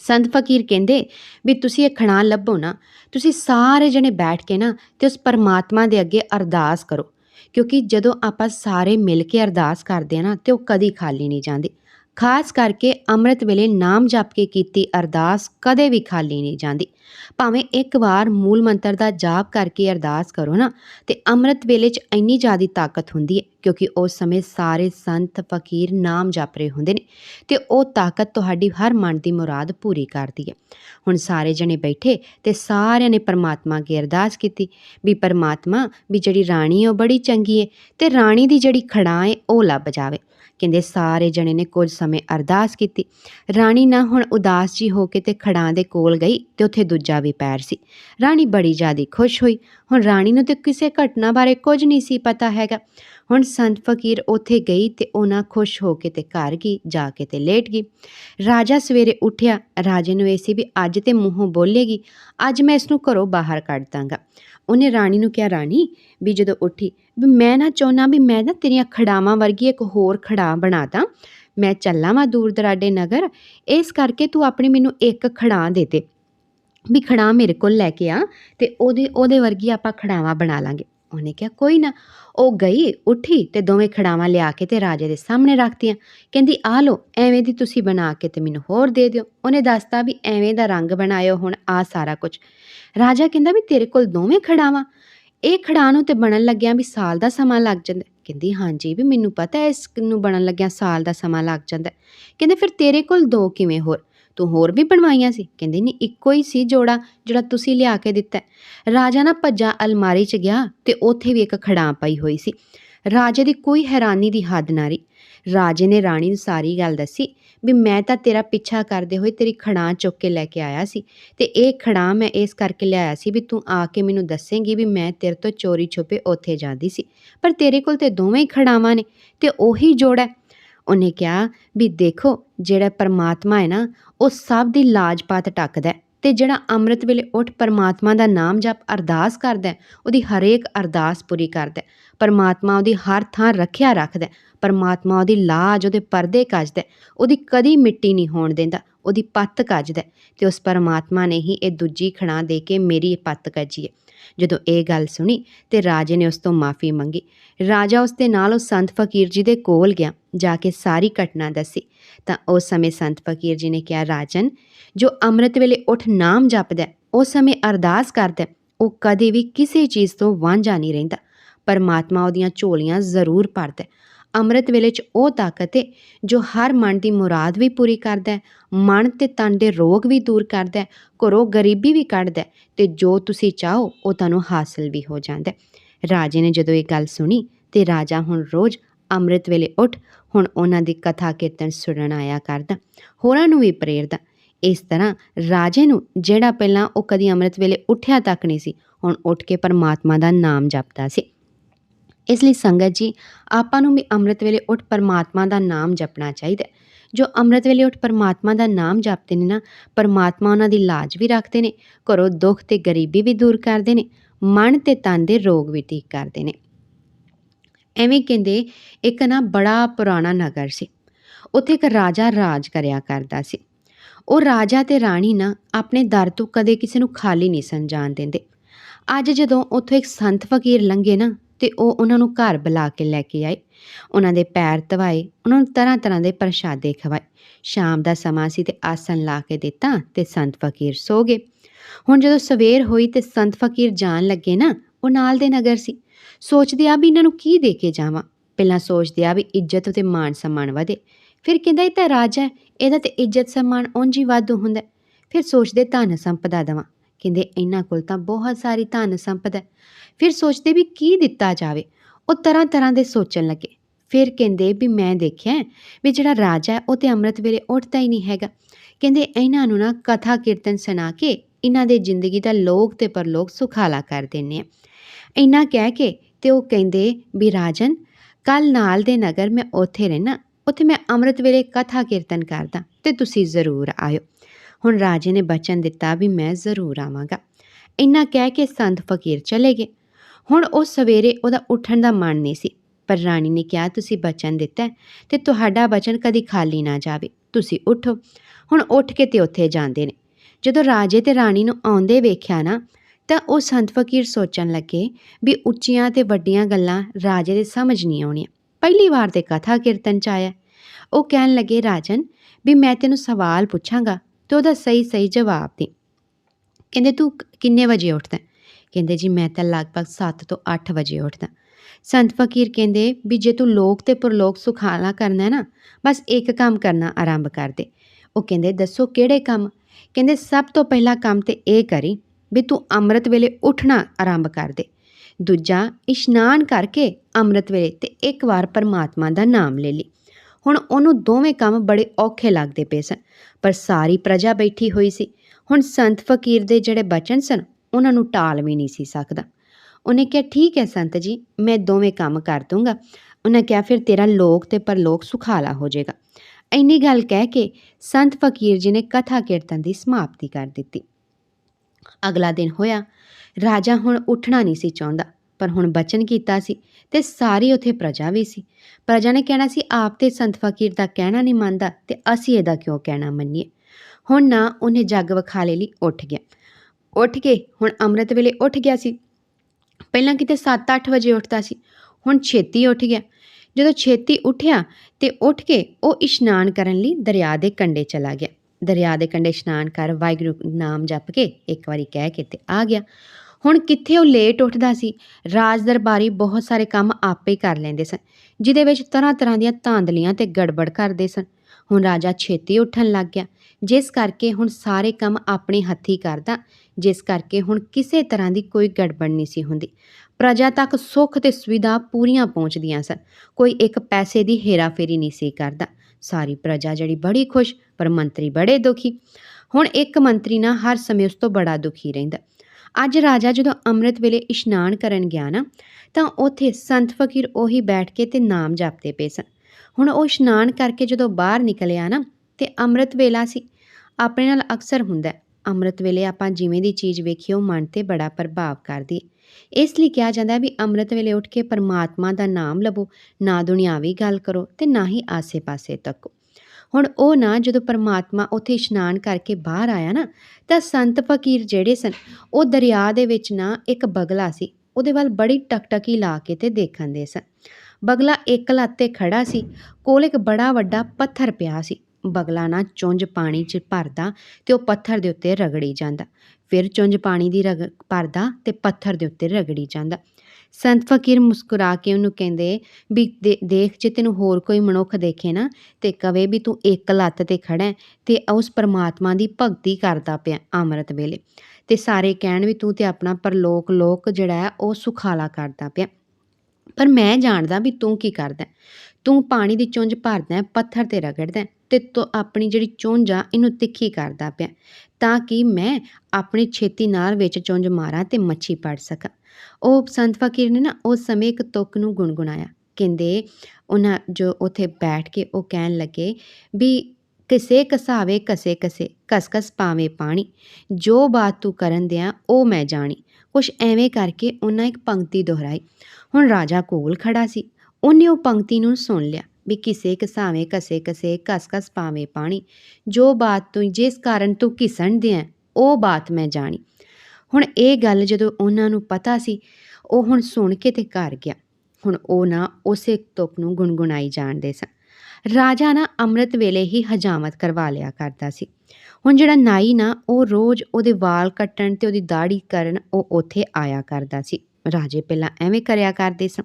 S1: ਸੰਤ ਫਕੀਰ ਕਹਿੰਦੇ ਵੀ ਤੁਸੀਂ ਇਹ ਖਣਾ ਲੱਭੋ ਨਾ, ਤੁਸੀਂ ਸਾਰੇ ਜਣੇ ਬੈਠ ਕੇ ਨਾ ਤੇ ਉਸ ਪਰਮਾਤਮਾ ਦੇ ਅੱਗੇ ਅਰਦਾਸ ਕਰੋ। ਕਿਉਂਕਿ ਜਦੋਂ ਆਪਾਂ ਸਾਰੇ ਮਿਲ ਕੇ ਅਰਦਾਸ ਕਰਦੇ ਆ ਨਾ ਤੇ ਉਹ ਕਦੀ ਖਾਲੀ ਨਹੀਂ ਜਾਂਦੀ। ਖਾਸ ਕਰਕੇ ਅੰਮ੍ਰਿਤ ਵੇਲੇ ਨਾਮ ਜਪ ਕੇ ਕੀਤੀ ਅਰਦਾਸ ਕਦੇ ਵੀ ਖਾਲੀ ਨਹੀਂ ਜਾਂਦੀ। ਭਾਵੇਂ ਇੱਕ ਵਾਰ ਮੂਲ ਮੰਤਰ ਦਾ ਜਾਪ ਕਰਕੇ ਅਰਦਾਸ ਕਰੋ ਨਾ, ਤੇ ਅੰਮ੍ਰਿਤ ਵੇਲੇ 'ਚ ਇੰਨੀ ਜ਼ਿਆਦੀ ਤਾਕਤ ਹੁੰਦੀ ਹੈ ਕਿਉਂਕਿ ਉਸ ਸਮੇਂ ਸਾਰੇ ਸੰਤ ਫਕੀਰ ਨਾਮ ਜਪ ਰਹੇ ਹੁੰਦੇ ਨੇ ਤੇ ਉਹ ਤਾਕਤ ਤੁਹਾਡੀ ਹਰ ਮਨ ਦੀ ਮੁਰਾਦ ਪੂਰੀ ਕਰਦੀ ਹੈ। ਹੁਣ ਸਾਰੇ ਜਣੇ ਬੈਠੇ ਤੇ ਸਾਰਿਆਂ ਨੇ ਪਰਮਾਤਮਾ ਅੱਗੇ ਅਰਦਾਸ ਕੀਤੀ ਵੀ ਪਰਮਾਤਮਾ ਵੀ ਜਿਹੜੀ ਰਾਣੀ ਹੈ ਉਹ ਬੜੀ ਚੰਗੀ ਹੈ ਤੇ ਰਾਣੀ ਦੀ ਜਿਹੜੀ ਖੜਾਂ ਹੈ ਉਹ ਲੱਭ ਜਾਵੇ। ਕਹਿੰਦੇ ਸਾਰੇ ਜਣੇ ਨੇ ਕੁਝ ਸਮੇਂ ਅਰਦਾਸ ਕੀਤੀ। ਰਾਣੀ ਨਾ ਹੁਣ ਉਦਾਸ ਜੀ ਹੋ ਕੇ ਤੇ ਖੜਾਂ ਦੇ ਕੋਲ ਗਈ ਤੇ ਉੱਥੇ ਦੂਜਾ ਵੀ ਪੈਰ ਸੀ। ਰਾਣੀ ਬੜੀ ਜ਼ਿਆਦਾ ਖੁਸ਼ ਹੋਈ। ਹੁਣ ਰਾਣੀ ਨੂੰ ਤੇ ਕਿਸੇ ਘਟਨਾ ਬਾਰੇ ਕੁਝ ਨਹੀਂ ਸੀ ਪਤਾ ਹੈਗਾ। ਹੁਣ ਸੰਤ ਫਕੀਰ ਉੱਥੇ ਗਈ ਤੇ ਉਹਨਾਂ ਖੁਸ਼ ਹੋ ਕੇ ਤੇ ਘਰ ਗਈ, ਜਾ ਕੇ ਤੇ ਲੇਟ ਗਈ। ਰਾਜਾ ਸਵੇਰੇ ਉੱਠਿਆ, ਰਾਜੇ ਨੂੰ ਇਹ ਸੀ ਵੀ ਅੱਜ ਤੇ ਮੂੰਹੋਂ ਬੋਲੇਗੀ, ਅੱਜ ਮੈਂ ਇਸ ਨੂੰ ਘਰੋਂ ਬਾਹਰ ਕੱਢ ਦਾਂਗਾ। ਉਹਨੇ ਰਾਣੀ ਨੂੰ ਕਿਹਾ, ਰਾਣੀ, ਵੀ ਜਦੋਂ ਉੱਠੀ, ਵੀ ਮੈਂ ਨਾ ਚਾਹੁੰਦਾ ਵੀ ਮੈਂ ਨਾ ਤੇਰੀਆਂ ਖੜਾਵਾਂ ਵਰਗੀ ਇੱਕ ਹੋਰ ਖੜਾ ਬਣਾ ਦਾਂ। ਮੈਂ ਚੱਲਾਂ ਵਾਂ ਦੂਰ ਦਰਾਡੇ ਨਗਰ, ਇਸ ਕਰਕੇ ਤੂੰ ਆਪਣੀ ਮੈਨੂੰ ਇੱਕ ਖੜਾ ਦੇ ਦੇ। ਵੀ ਖੜਾ ਮੇਰੇ ਕੋਲ ਲੈ ਕੇ ਆ ਤੇ ਉਹਦੇ ਉਹਦੇ ਵਰਗੀ ਆਪਾਂ ਖੜਾਵਾਂ ਬਣਾ ਲਾਂਗੇ। ਉਹਨੇ ਕਿਹਾ, ਕੋਈ ਨਾ। ਉਹ ਗਈ, ਉੱਠੀ ਤੇ ਦੋਵੇਂ ਖੜਾਵਾਂ ਲਿਆ ਕੇ ਤੇ ਰਾਜੇ ਦੇ ਸਾਹਮਣੇ ਰੱਖਤੀਆਂ। ਕਹਿੰਦੀ, ਆ ਲੋ ਐਵੇਂ ਦੀ ਤੁਸੀਂ ਬਣਾ ਕੇ ਤੇ ਮੈਨੂੰ ਹੋਰ ਦੇ ਦਿਓ। ਉਹਨੇ ਦੱਸਤਾ ਵੀ ਐਵੇਂ ਦਾ ਰੰਗ ਬਣਾਇਓ ਹੁਣ, ਆ ਸਾਰਾ ਕੁਝ ਰਾਜਾ ਕਹਿੰਦਾ ਵੀ, ਤੇਰੇ ਕੋਲ ਦੋਵੇਂ ਖੜਾਵਾਂ ਇਹ ਖੜਾ ਨੂੰ ਤੇ ਬਣਨ ਲੱਗਿਆ ਵੀ ਸਾਲ ਦਾ ਸਮਾਂ ਲੱਗ ਜਾਂਦਾ। ਕਹਿੰਦੀ, ਹਾਂਜੀ ਵੀ ਮੈਨੂੰ ਪਤਾ ਹੈ ਇਸ ਨੂੰ ਬਣਨ ਲੱਗਿਆ ਸਾਲ ਦਾ ਸਮਾਂ ਲੱਗ ਜਾਂਦਾ। ਕਹਿੰਦੇ, ਫਿਰ ਤੇਰੇ ਕੋਲ ਦੋ ਕਿਵੇਂ ਹੋਰ? ਤੂੰ ਹੋਰ ਵੀ ਬਣਵਾਈਆਂ ਸੀ? ਕਹਿੰਦੀ, ਨਹੀਂ, ਇੱਕੋ ਹੀ ਸੀ ਜੋੜਾ ਜਿਹੜਾ ਤੁਸੀਂ ਲਿਆ ਕੇ ਦਿੱਤਾ ਰਾਜਾ ਨਾ ਭੱਜਾ ਅਲਮਾਰੀ 'ਚ ਗਿਆ ਤੇ ਉੱਥੇ ਵੀ ਇੱਕ ਖੜਾਂ ਪਈ ਹੋਈ ਸੀ। ਰਾਜੇ ਦੀ ਕੋਈ ਹੈਰਾਨੀ ਦੀ ਹੱਦ ਨਾ ਰਹੀ। ਰਾਜੇ ਨੇ ਰਾਣੀ ਨੂੰ ਸਾਰੀ ਗੱਲ ਦੱਸੀ ਵੀ ਮੈਂ ਤਾਂ ਤੇਰਾ ਪਿੱਛਾ ਕਰਦੇ ਹੋਏ ਤੇਰੀ ਖੜਾਂ ਚੁੱਕ ਕੇ ਲੈ ਕੇ ਆਇਆ ਸੀ ਤੇ ਇਹ ਖੜਾਂ ਮੈਂ ਇਸ ਕਰਕੇ ਲਿਆਇਆ ਸੀ ਵੀ ਤੂੰ ਆ ਕੇ ਮੈਨੂੰ ਦੱਸੇਂਗੀ ਵੀ ਮੈਂ ਤੇਰੇ ਤੋਂ ਚੋਰੀ ਛੁਪੇ ਉੱਥੇ ਜਾਂਦੀ ਸੀ। ਪਰ ਤੇਰੇ ਕੋਲ ਤੇ ਦੋਵੇਂ ਹੀ ਖੜਾਵਾਂ ਨੇ ਤੇ ਉਹੀ ਜੋੜਾ ਉਹਨੇ ਕਿਹਾ ਵੀ ਦੇਖੋ, ਜਿਹੜਾ ਪਰਮਾਤਮਾ ਹੈ ਨਾ, ਉਹ ਸਭ ਦੀ ਲਾਜ-ਪਾਤ ਟੱਕਦਾ ਤੇ ਜਿਹੜਾ ਅੰਮ੍ਰਿਤ ਵੇਲੇ ਉੱਠ ਪਰਮਾਤਮਾ ਦਾ ਨਾਮ ਜਪ ਅਰਦਾਸ ਕਰਦਾ ਉਹਦੀ ਹਰੇਕ ਅਰਦਾਸ ਪੂਰੀ ਕਰਦਾ ਪਰਮਾਤਮਾ ਉਹਦੀ ਹਰ ਥਾਂ ਰੱਖਿਆ ਰੱਖਦਾ ਪਰਮਾਤਮਾ ਉਹਦੀ ਲਾਜ ਉਹਦੇ ਪਰਦੇ ਕੱਜਦਾ ਉਹਦੀ ਕਦੀ ਮਿੱਟੀ ਨਹੀਂ ਹੋਣ ਦਿੰਦਾ, ਉਹਦੀ ਪੱਤ ਕੱਜਦਾ ਹੈ ਤੇ ਉਸ ਪਰਮਾਤਮਾ ਨੇ ਹੀ ਇਹ ਦੂਜੀ ਖਣਾ ਦੇ ਕੇ ਮੇਰੀ ਪੱਤ ਕੱਜੀ ਹੈ। ਜਦੋਂ ਇਹ ਗੱਲ ਸੁਣੀ ਤੇ ਰਾਜੇ ਨੇ ਉਸ ਤੋਂ ਮਾਫੀ ਮੰਗੀ। ਰਾਜਾ ਉਸ ਦੇ ਨਾਲ ਉਹ ਸੰਤ ਫਕੀਰ ਜੀ ਦੇ ਕੋਲ ਗਿਆ, ਜਾ ਕੇ ਸਾਰੀ ਘਟਨਾ ਦੱਸੀ। ਤਾਂ ਉਸ ਸਮੇਂ ਸੰਤ ਫਕੀਰ ਜੀ ਨੇ ਕਿਹਾ, ਰਾਜਨ, ਜੋ ਅੰਮ੍ਰਿਤ ਵੇਲੇ ਉੱਠ ਨਾਮ ਜਪਦਾ, ਉਸ ਸਮੇਂ ਅਰਦਾਸ ਕਰਦਾ, ਉਹ ਕਦੇ ਵੀ ਕਿਸੇ ਚੀਜ਼ ਤੋਂ ਵਾਂਝਾ ਨਹੀਂ ਰਹਿੰਦਾ। ਪਰਮਾਤਮਾ ਉਹਦੀਆਂ ਝੋਲੀਆਂ ਜ਼ਰੂਰ ਭਰਦਾ। ਅੰਮ੍ਰਿਤ ਵੇਲੇ 'ਚ ਉਹ ਤਾਕਤ ਹੈ ਜੋ ਹਰ ਮਨ ਦੀ ਮੁਰਾਦ ਵੀ ਪੂਰੀ ਕਰਦਾ ਹੈ ਮਨ ਤੇ ਤਨ ਦੇ ਰੋਗ ਵੀ ਦੂਰ ਕਰਦਾ ਹੈ ਘਰੋਂ ਗਰੀਬੀ ਵੀ ਕੱਢਦਾ ਹੈ ਤੇ ਜੋ ਤੁਸੀਂ ਚਾਹੋ, ਉਹ ਤੁਹਾਨੂੰ ਹਾਸਲ ਵੀ ਹੋ ਜਾਂਦਾ ਹੈ ਰਾਜੇ ਨੇ ਜਦੋਂ ਇਹ ਗੱਲ ਸੁਣੀ ਤੇ ਰਾਜਾ ਹੁਣ ਰੋਜ਼ ਅੰਮ੍ਰਿਤ ਵੇਲੇ ਉੱਠ ਹੁਣ ਉਹਨਾਂ ਦੀ ਕਥਾ ਕੀਰਤਨ ਸੁਣਨ ਆਇਆ ਕਰਦਾ ਹੋਰਾਂ ਨੂੰ ਵੀ ਪ੍ਰੇਰਦਾ ਇਸ ਤਰ੍ਹਾਂ ਰਾਜੇ ਨੂੰ ਜਿਹੜਾ ਪਹਿਲਾਂ ਉਹ ਕਦੀ ਅੰਮ੍ਰਿਤ ਵੇਲੇ ਉੱਠਿਆ ਤੱਕ ਨਹੀਂ ਸੀ, ਹੁਣ ਉੱਠ ਕੇ ਪਰਮਾਤਮਾ ਦਾ ਨਾਮ ਜਪਦਾ ਸੀ। ਇਸ ਲਈ ਸੰਗਤ ਜੀ, ਆਪਾਂ ਨੂੰ ਵੀ ਅੰਮ੍ਰਿਤ ਵੇਲੇ ਉੱਠ ਪਰਮਾਤਮਾ ਦਾ ਨਾਮ ਜਪਣਾ ਚਾਹੀਦਾ ਜੋ ਅੰਮ੍ਰਿਤ ਵੇਲੇ ਉੱਠ ਪਰਮਾਤਮਾ ਦਾ ਨਾਮ ਜਪਦੇ ਨੇ ਨਾ, ਪਰਮਾਤਮਾ ਉਹਨਾਂ ਦੀ ਲਾਜ ਵੀ ਰੱਖਦੇ ਨੇ, ਘਰੋਂ ਦੁੱਖ ਤੇ ਗਰੀਬੀ ਵੀ ਦੂਰ ਕਰਦੇ ਨੇ, ਮਨ ਤੇ ਤਨ ਦੇ ਰੋਗ ਵੀ ਠੀਕ ਕਰਦੇ ਨੇ। ਐਵੇਂ ਕਹਿੰਦੇ, ਇੱਕ ਨਾ ਬੜਾ ਪੁਰਾਣਾ ਨਗਰ ਸੀ। ਉੱਥੇ ਇੱਕ ਰਾਜਾ ਰਾਜ ਕਰਿਆ ਕਰਦਾ ਸੀ। ਉਹ ਰਾਜਾ ਤੇ ਰਾਣੀ ਨਾ, ਆਪਣੇ ਦਰ ਤੋਂ ਕਦੇ ਕਿਸੇ ਨੂੰ ਖਾਲੀ ਨਹੀਂ ਸਨ ਦਿੰਦੇ। ਅੱਜ ਜਦੋਂ ਉੱਥੋਂ ਇੱਕ ਸੰਤ ਫਕੀਰ ਲੰਘੇ ਨਾ ਤੇ ਉਹ ਉਹਨਾਂ ਨੂੰ ਘਰ ਬੁਲਾ ਕੇ ਲੈ ਕੇ ਆਏ। ਉਹਨਾਂ ਦੇ ਪੈਰ ਧਵਾਏ, ਉਹਨਾਂ ਨੂੰ ਤਰ੍ਹਾਂ ਤਰ੍ਹਾਂ ਦੇ ਪ੍ਰਸ਼ਾਦੇ ਖਵਾਏ। ਸ਼ਾਮ ਦਾ ਸਮਾਂ ਸੀ ਤੇ ਆਸਣ ਲਾ ਕੇ ਦਿੱਤਾ ਤੇ ਸੰਤ ਫਕੀਰ ਸੋ ਗਏ। ਹੁਣ ਜਦੋਂ ਸਵੇਰ ਹੋਈ ਤੇ ਸੰਤ ਫਕੀਰ ਜਾਣ ਲੱਗੇ ਨਾ, ਉਹ ਨਾਲ ਦੇ ਨਗਰ ਸੀ। ਸੋਚਦੇ ਆ ਵੀ ਇਹਨਾਂ ਨੂੰ ਕੀ ਦੇ ਕੇ ਜਾਵਾਂ। ਪਹਿਲਾਂ ਸੋਚਦੇ ਆ ਵੀ ਇੱਜ਼ਤ ਤੇ ਮਾਣ ਸਨਮਾਨ ਵਧੇ। ਫਿਰ ਕਹਿੰਦਾ, ਇਹ ਤਾਂ ਰਾਜਾ ਹੈ, ਇਹਦਾ ਤੇ ਇੱਜ਼ਤ ਸਨਮਾਨ ਉਂਝ ਹੀ ਵਾਧੂ ਹੁੰਦਾ ਫਿਰ ਸੋਚਦੇ ਧਨ ਸੰਪਦਾ ਦੇਵਾਂ। ਕਹਿੰਦੇ ਇਹਨਾਂ ਕੋਲ ਤਾਂ ਬਹੁਤ ਸਾਰੀ ਧਨ ਸੰਪਦਾ ਹੈ। ਫਿਰ ਸੋਚਦੇ ਵੀ ਕੀ ਦਿੱਤਾ ਜਾਵੇ। ਉਹ ਤਰ੍ਹਾਂ ਤਰ੍ਹਾਂ ਦੇ ਸੋਚਣ ਲੱਗੇ। ਫਿਰ ਕਹਿੰਦੇ ਵੀ ਮੈਂ ਦੇਖਿਆ ਵੀ ਜਿਹੜਾ ਰਾਜਾ ਉਹ ਤੇ ਅੰਮ੍ਰਿਤ ਵੇਲੇ ਉੱਠਦਾ ਹੀ ਨਹੀਂ ਹੈਗਾ। ਕਹਿੰਦੇ ਇਹਨਾਂ ਨੂੰ ਨਾ ਕਥਾ ਕੀਰਤਨ ਸੁਣਾ ਕੇ ਇਹਨਾਂ ਦੇ ਜ਼ਿੰਦਗੀ ਦਾ ਲੋਕ ਤੇ ਪਰਲੋਕ ਸੁਖਾਲਾ ਕਰ ਦਿੰਨੇ ਆ ਇਹਨਾਂ ਕਹਿ ਕੇ ਤੇ ਉਹ ਕਹਿੰਦੇ ਵੀ, ਰਾਜਨ ਕੱਲ ਨਾਲ ਦੇ ਨਗਰ ਮੈਂ ਉੱਥੇ ਰਹਿਣਾ ਉੱਥੇ ਮੈਂ ਅੰਮ੍ਰਿਤ ਵੇਲੇ ਕਥਾ ਕੀਰਤਨ ਕਰਦਾ ਤੇ ਤੁਸੀਂ ਜ਼ਰੂਰ ਆਇਓ। ਹੁਣ ਰਾਜੇ ਨੇ ਬਚਨ ਦਿੱਤਾ ਵੀ ਮੈਂ ਜ਼ਰੂਰ ਆਵਾਂਗਾ। ਇੰਨਾ ਕਹਿ ਕੇ ਸੰਤ ਫਕੀਰ ਚਲੇ ਗਏ। ਹੁਣ ਉਹ ਸਵੇਰੇ ਉਹਦਾ ਉੱਠਣ ਦਾ ਮਨ ਨਹੀਂ ਸੀ, ਪਰ ਰਾਣੀ ਨੇ ਕਿਹਾ, ਤੁਸੀਂ ਬਚਨ ਦਿੱਤਾ ਹੈ ਤੇ ਤੁਹਾਡਾ ਬਚਨ ਕਦੀ ਖਾਲੀ ਨਾ ਜਾਵੇ। ਤੁਸੀਂ ਉਠੋ। ਹੁਣ ਉੱਠ ਕੇ ਤੇ ਉੱਥੇ ਜਾਂਦੇ ਨੇ। ਜਦੋਂ ਰਾਜੇ ਤੇ ਰਾਣੀ ਨੂੰ ਆਉਂਦੇ ਵੇਖਿਆ ਨਾ, ਤਾਂ ਉਹ ਸੰਤ ਫਕੀਰ ਸੋਚਣ ਲੱਗੇ ਵੀ ਉੱਚੀਆਂ ਤੇ ਵੱਡੀਆਂ ਗੱਲਾਂ ਰਾਜੇ ਦੇ ਸਮਝ ਨਹੀਂ ਆਉਣੀਆਂ। ਪਹਿਲੀ ਵਾਰ ਤੇ ਕਥਾ ਕੀਰਤਨ ਚ ਆਇਆ। ਉਹ ਕਹਿਣ ਲੱਗੇ, ਰਾਜਨ, ਵੀ ਮੈਂ ਤੈਨੂੰ ਸਵਾਲ ਪੁੱਛਾਂਗਾ। ਤੇ ਉਹਦਾ ਸਹੀ ਸਹੀ ਜਵਾਬ ਦੇ। ਕਹਿੰਦੇ, ਤੂੰ ਕਿੰਨੇ ਵਜੇ ਉੱਠਦਾ? ਕਹਿੰਦੇ, ਜੀ, ਮੈਂ ਤਾਂ ਲਗਭਗ 7 ਤੋਂ 8 ਵਜੇ ਉੱਠਦਾ। ਸੰਤ ਫਕੀਰ ਕਹਿੰਦੇ, ਵੀ ਜੇ ਤੂੰ ਲੋਕ ਤੇ ਪਰਲੋਕ ਸੁਖਾਲਾ ਕਰਨਾ ਹੈ ਨਾ, ਬਸ ਇੱਕ ਕੰਮ ਕਰਨਾ, ਆਰੰਭ ਕਰ ਦੇ। ਉਹ ਕਹਿੰਦੇ, ਦੱਸੋ ਕਿਹੜੇ ਕੰਮ? ਕਹਿੰਦੇ, ਸਭ ਤੋਂ ਪਹਿਲਾ ਕੰਮ ਤੇ ਇਹ ਕਰੀ ਵੀ ਤੂੰ ਅੰਮ੍ਰਿਤ ਵੇਲੇ ਉੱਠਣਾ ਆਰੰਭ ਕਰ ਦੇ। ਦੂਜਾ, ਇਸ਼ਨਾਨ ਕਰਕੇ ਅੰਮ੍ਰਿਤ ਵੇਲੇ ਤੇ ਇੱਕ ਵਾਰ ਪਰਮਾਤਮਾ ਦਾ ਨਾਮ ਲੈ ਲਈ। ਹੁਣ ਉਹਨੂੰ ਦੋਵੇਂ ਕੰਮ ਬੜੇ ਔਖੇ ਲੱਗਦੇ ਪਏ ਸਨ। ਪਰ ਸਾਰੀ ਪ੍ਰਜਾ ਬੈਠੀ ਹੋਈ ਸੀ। ਹੁਣ ਸੰਤ ਫਕੀਰ ਦੇ ਜਿਹੜੇ ਬਚਨ ਸਨ, ਉਹਨਾਂ ਨੂੰ ਟਾਲ ਵੀ ਨਹੀਂ ਸੀ ਸਕਦਾ। ਉਹਨੇ ਕਿਹਾ, ਠੀਕ ਹੈ ਸੰਤ ਜੀ, ਮੈਂ ਦੋਵੇਂ ਕੰਮ ਕਰ ਦੂੰਗਾ। ਉਹਨਾਂ ਕਿਹਾ, ਫਿਰ ਤੇਰਾ ਲੋਕ ਤੇ ਪਰਲੋਕ ਸੁਖਾਲਾ ਹੋ ਜਾਏਗਾ। ਇੰਨੀ ਗੱਲ ਕਹਿ ਕੇ ਸੰਤ ਫਕੀਰ ਜੀ ਨੇ ਕਥਾ ਕੀਰਤਨ ਦੀ ਸਮਾਪਤੀ ਕਰ ਦਿੱਤੀ। ਅਗਲਾ ਦਿਨ ਹੋਇਆ। ਰਾਜਾ ਹੁਣ ਉੱਠਣਾ ਨਹੀਂ ਸੀ ਚਾਹੁੰਦਾ। ਪਰ ਹੁਣ ਬਚਨ ਕੀਤਾ ਸੀ ਤੇ ਸਾਰੀ ਉਥੇ ਪ੍ਰਜਾ ਵੀ ਸੀ। ਪ੍ਰਜਾ ਨੇ ਕਹਿਣਾ ਸੀ, ਆਪ ਤੇ ਸੰਤ ਫਕੀਰ ਦਾ ਕਹਿਣਾ ਨਹੀਂ ਮੰਨਦਾ ਤੇ ਅਸੀਂ ਇਹਦਾ ਕਿਉਂ ਕਹਿਣਾ ਮੰਨੀਏ? ਹੁਣ ਨਾ ਉਹਨੇ ਜੱਗ ਵਿਖਾਲੇ ਲਈ ਉੱਠ ਗਿਆ। ਉੱਠ ਕੇ ਹੁਣ ਅੰਮ੍ਰਿਤ ਵੇਲੇ ਉੱਠ ਗਿਆ ਸੀ। ਪਹਿਲਾਂ ਕਿਤੇ 7-8 ਵਜੇ ਉੱਠਦਾ ਸੀ। ਹੁਣ ਛੇਤੀ ਉੱਠ ਗਿਆ। ਜਦੋਂ ਛੇਤੀ ਉੱਠਿਆ ਤੇ ਉੱਠ ਕੇ ਉਹ ਇਸ਼ਨਾਨ ਕਰਨ ਲਈ ਦਰਿਆ ਦੇ ਕੰਢੇ ਚਲਾ ਗਿਆ। ਦਰਿਆ ਦੇ ਕੰਢੇ ਇਸ਼ਨਾਨ ਕਰ ਵਾਹਿਗੁਰੂ ਨਾਮ ਜਪ ਕੇ ਇੱਕ ਵਾਰੀ ਕਹਿ ਕੇ ਤੇ ਆ ਗਿਆ। ਹੁਣ ਕਿੱਥੇ ਉਹ ਲੇਟ ਉੱਠਦਾ ਸੀ? ਰਾਜ ਦਰਬਾਰੀ ਬਹੁਤ ਸਾਰੇ ਕੰਮ ਆਪੇ ਕਰ ਲੈਂਦੇ ਸਨ, ਜਿਹਦੇ ਵਿੱਚ ਤਰ੍ਹਾਂ ਤਰ੍ਹਾਂ ਦੀਆਂ ਧਾਂਦਲੀਆਂ ਤੇ ਗੜਬੜ ਕਰਦੇ ਸਨ। ਹੁਣ ਰਾਜਾ ਛੇਤੀ ਉੱਠਣ ਲੱਗ ਗਿਆ। ਜਿਸ ਕਰਕੇ ਹੁਣ ਸਾਰੇ ਕੰਮ ਆਪਣੇ ਹੱਥੀ ਕਰਦਾ, ਜਿਸ ਕਰਕੇ ਹੁਣ ਕਿਸੇ ਤਰ੍ਹਾਂ ਦੀ ਕੋਈ ਗੜਬੜ ਨਹੀਂ ਸੀ ਹੁੰਦੀ। ਪ੍ਰਜਾ ਤੱਕ ਸੁੱਖ ਤੇ ਸੁਵਿਧਾ ਪੂਰੀਆਂ ਪਹੁੰਚਦੀਆਂ ਸਨ। ਕੋਈ ਇੱਕ ਪੈਸੇ ਦੀ ਹੇਰਾਫੇਰੀ ਨਹੀਂ ਸੀ ਕਰਦਾ। ਸਾਰੀ ਪ੍ਰਜਾ ਜਿਹੜੀ ਬੜੀ ਖੁਸ਼, ਪਰ ਮੰਤਰੀ ਬੜੇ ਦੁਖੀ। ਹੁਣ ਇੱਕ ਮੰਤਰੀ ਨਾ ਹਰ ਸਮੇਂ ਉਸ ਤੋਂ ਬੜਾ ਦੁਖੀ ਰਹਿੰਦਾ। ਅੱਜ ਰਾਜਾ ਜਦੋਂ ਅੰਮ੍ਰਿਤ ਵੇਲੇ ਇਸ਼ਨਾਨ ਕਰਨ ਗਿਆ ਨਾ, ਤਾਂ ਉੱਥੇ ਸੰਤ ਫਕੀਰ ਉਹੀ ਬੈਠ ਕੇ ਤੇ ਨਾਮ ਜਪਦੇ ਪਏ ਸਨ। ਹੁਣ ਉਹ ਇਸ਼ਨਾਨ ਕਰਕੇ ਜਦੋਂ ਬਾਹਰ ਨਿਕਲਿਆ ਨਾ, ਤੇ ਅੰਮ੍ਰਿਤ ਵੇਲਾ ਸੀ। ਆਪਣੇ ਨਾਲ ਅਕਸਰ ਹੁੰਦਾ ਅੰਮ੍ਰਿਤ ਵੇਲੇ ਆਪਾਂ ਜਿਵੇਂ ਦੀ ਚੀਜ਼ ਵੇਖੀਏ ਉਹ ਮਨ ਤੇ ਬੜਾ ਪ੍ਰਭਾਵ ਕਰਦੀ ਹੈ। ਇਸ ਲਈ ਕਿਹਾ ਜਾਂਦਾ ਵੀ ਅੰਮ੍ਰਿਤ ਵੇਲੇ ਉੱਠ ਕੇ ਪਰਮਾਤਮਾ ਦਾ ਨਾਮ ਲਵੋ, ਨਾ ਦੁਨਿਆਵੀ ਗੱਲ ਕਰੋ ਤੇ ਨਾ ਹੀ ਆਸੇ-ਪਾਸੇ ਤੱਕੋ। ਹੁਣ ਉਹ ਨਾ ਜਦੋਂ ਪਰਮਾਤਮਾ ਉੱਥੇ ਇਸ਼ਨਾਨ ਕਰਕੇ ਬਾਹਰ ਆਇਆ ਨਾ, ਤਾਂ ਸੰਤ ਫਕੀਰ ਜਿਹੜੇ ਸਨ, ਉਹ ਦਰਿਆ ਦੇ ਵਿੱਚ ਨਾ ਇੱਕ ਬਗਲਾ ਸੀ, ਉਹਦੇ ਵੱਲ ਬੜੀ ਟਕਟਕੀ ਲਾ ਕੇ ਤੇ ਦੇਖਣ ਦੇ ਸਨ। ਬਗਲਾ ਇੱਕ ਲੱਤ ਤੇ ਖੜਾ ਸੀ, ਕੋਲ ਇੱਕ ਬੜਾ ਵੱਡਾ ਪੱਥਰ ਪਿਆ ਸੀ। ਬਗਲਾ ਨਾ ਚੁੰਝ ਪਾਣੀ 'ਚ ਭਰਦਾ ਤੇ ਉਹ ਪੱਥਰ ਦੇ ਉੱਤੇ ਰਗੜੀ ਜਾਂਦਾ। ਫਿਰ ਚੁੰਝ ਪਾਣੀ ਦੀ ਰਗ, ਭਰਦਾ ਤੇ ਪੱਥਰ ਦੇ ਉੱਤੇ ਰਗੜੀ ਜਾਂਦਾ। ਸੰਤ ਫਕੀਰ ਮੁਸਕਰਾ ਕੇ ਉਹਨੂੰ ਕਹਿੰਦੇ ਵੀ ਦੇ- ਦੇਖ ਜੇ ਤੈਨੂੰ ਹੋਰ ਕੋਈ ਮਨੁੱਖ ਦੇਖੇ ਨਾ ਤੇ ਕਵੇ ਵੀ ਤੂੰ ਇੱਕ ਲੱਤ ਤੇ ਖੜਾ ਹੈ ਤੇ ਉਸ ਪਰਮਾਤਮਾ ਦੀ ਭਗਤੀ ਕਰਦਾ ਪਿਆ ਅੰਮ੍ਰਿਤ ਵੇਲੇ। ਤੇ ਸਾਰੇ ਕਹਿਣ ਵੀ ਤੂੰ ਤੇ ਆਪਣਾ ਪਰਲੋਕ ਲੋਕ ਜਿਹੜਾ ਹੈ ਉਹ ਸੁਖਾਲਾ ਕਰਦਾ ਪਿਆ। ਪਰ ਮੈਂ ਜਾਣਦਾ ਵੀ ਤੂੰ ਕੀ ਕਰਦਾ ਤੂੰ ਪਾਣੀ ਦੀ ਚੁੰਝ ਭਰਦਾ ਪੱਥਰ ਤੇ ਰਗੜਦਾ ਹੈ ਤੇ ਤੂੰ ਆਪਣੀ ਜਿਹੜੀ ਚੁੰਝ ਆ ਇਹਨੂੰ ਤਿੱਖੀ ਕਰਦਾ ਪਿਆ। ਤਾਂ ਕਿ ਮੈਂ ਆਪਣੀ ਛੇਤੀ ਨਾਲ ਵਿੱਚ ਚੁੰਝ ਮਾਰਾਂ ਤੇ ਮੱਛੀ ਪੜ ਸਕਾਂ। ਉਹ ਸੰਤ ਫਕੀਰ ਨੇ ਨਾ ਉਸ ਸਮੇਂ ਇੱਕ ਤੁਕ ਨੂੰ ਗੁੰਗੁਣਾਇਆ ਕਹਿੰਦੇ ਉਹਨਾਂ ਜੋ ਉਥੇ ਬੈਠ ਕੇ ਉਹ ਕਹਿਣ ਲੱਗੇ ਵੀ ਕਿਸੇ ਕਸਾਵੇ ਕਸੇ ਕਸੇ ਕਸ ਕਸ ਪਾਵੇਂ ਪਾਣੀ। ਜੋ ਬਾਤ ਤੂੰ ਕਰਨ ਦਿਆਂ, ਉਹ ਮੈਂ ਜਾਣੀ। ਕੁਛ ਐਵੇਂ ਕਰਕੇ ਉਹਨਾਂ ਇੱਕ ਪੰਕਤੀ ਦੁਹਰਾਈ। ਹੁਣ ਰਾਜਾ ਕੋਲ ਖੜਾ ਸੀ। ਉਹਨੇ ਉਹ ਪੰਕਤੀ ਨੂੰ ਸੁਣ ਲਿਆ ਵੀ ਕਿਸੇ ਕਸਾਵੇਂ ਕਸੇ ਕਸੇ ਕਸ ਕਸ ਪਾਵੇਂ ਪਾਣੀ। ਜੋ ਬਾਤ ਤੂੰ, ਜਿਸ ਕਾਰਨ ਤੂੰ ਘਿਸਣ ਦਿਆਂ, ਉਹ ਬਾਤ ਮੈਂ ਜਾਣੀ। ਹੁਣ ਇਹ ਗੱਲ ਜਦੋਂ ਉਹਨਾਂ ਨੂੰ ਪਤਾ ਸੀ, ਉਹ ਹੁਣ ਸੁਣ ਕੇ ਤੇ ਘਰ ਗਿਆ। ਹੁਣ ਉਹ ਨਾ ਉਸੇ ਤੁਪ ਨੂੰ ਗੁੰਗੁਣਾਈ ਜਾਣਦੇ ਸਨ। ਰਾਜਾ ਨਾ ਅੰਮ੍ਰਿਤ ਵੇਲੇ ਹੀ ਹਜਾਮਤ ਕਰਵਾ ਲਿਆ ਕਰਦਾ ਸੀ। ਹੁਣ ਜਿਹੜਾ ਨਾਈ ਨਾ, ਉਹ ਰੋਜ਼ ਉਹਦੇ ਵਾਲ ਕੱਟਣ ਤੇ ਉਹਦੀ ਦਾੜੀ ਕਰਨ ਉਹ ਉੱਥੇ ਆਇਆ ਕਰਦਾ ਸੀ। ਰਾਜੇ ਪਹਿਲਾਂ ਐਵੇਂ ਕਰਿਆ ਕਰਦੇ ਸਨ।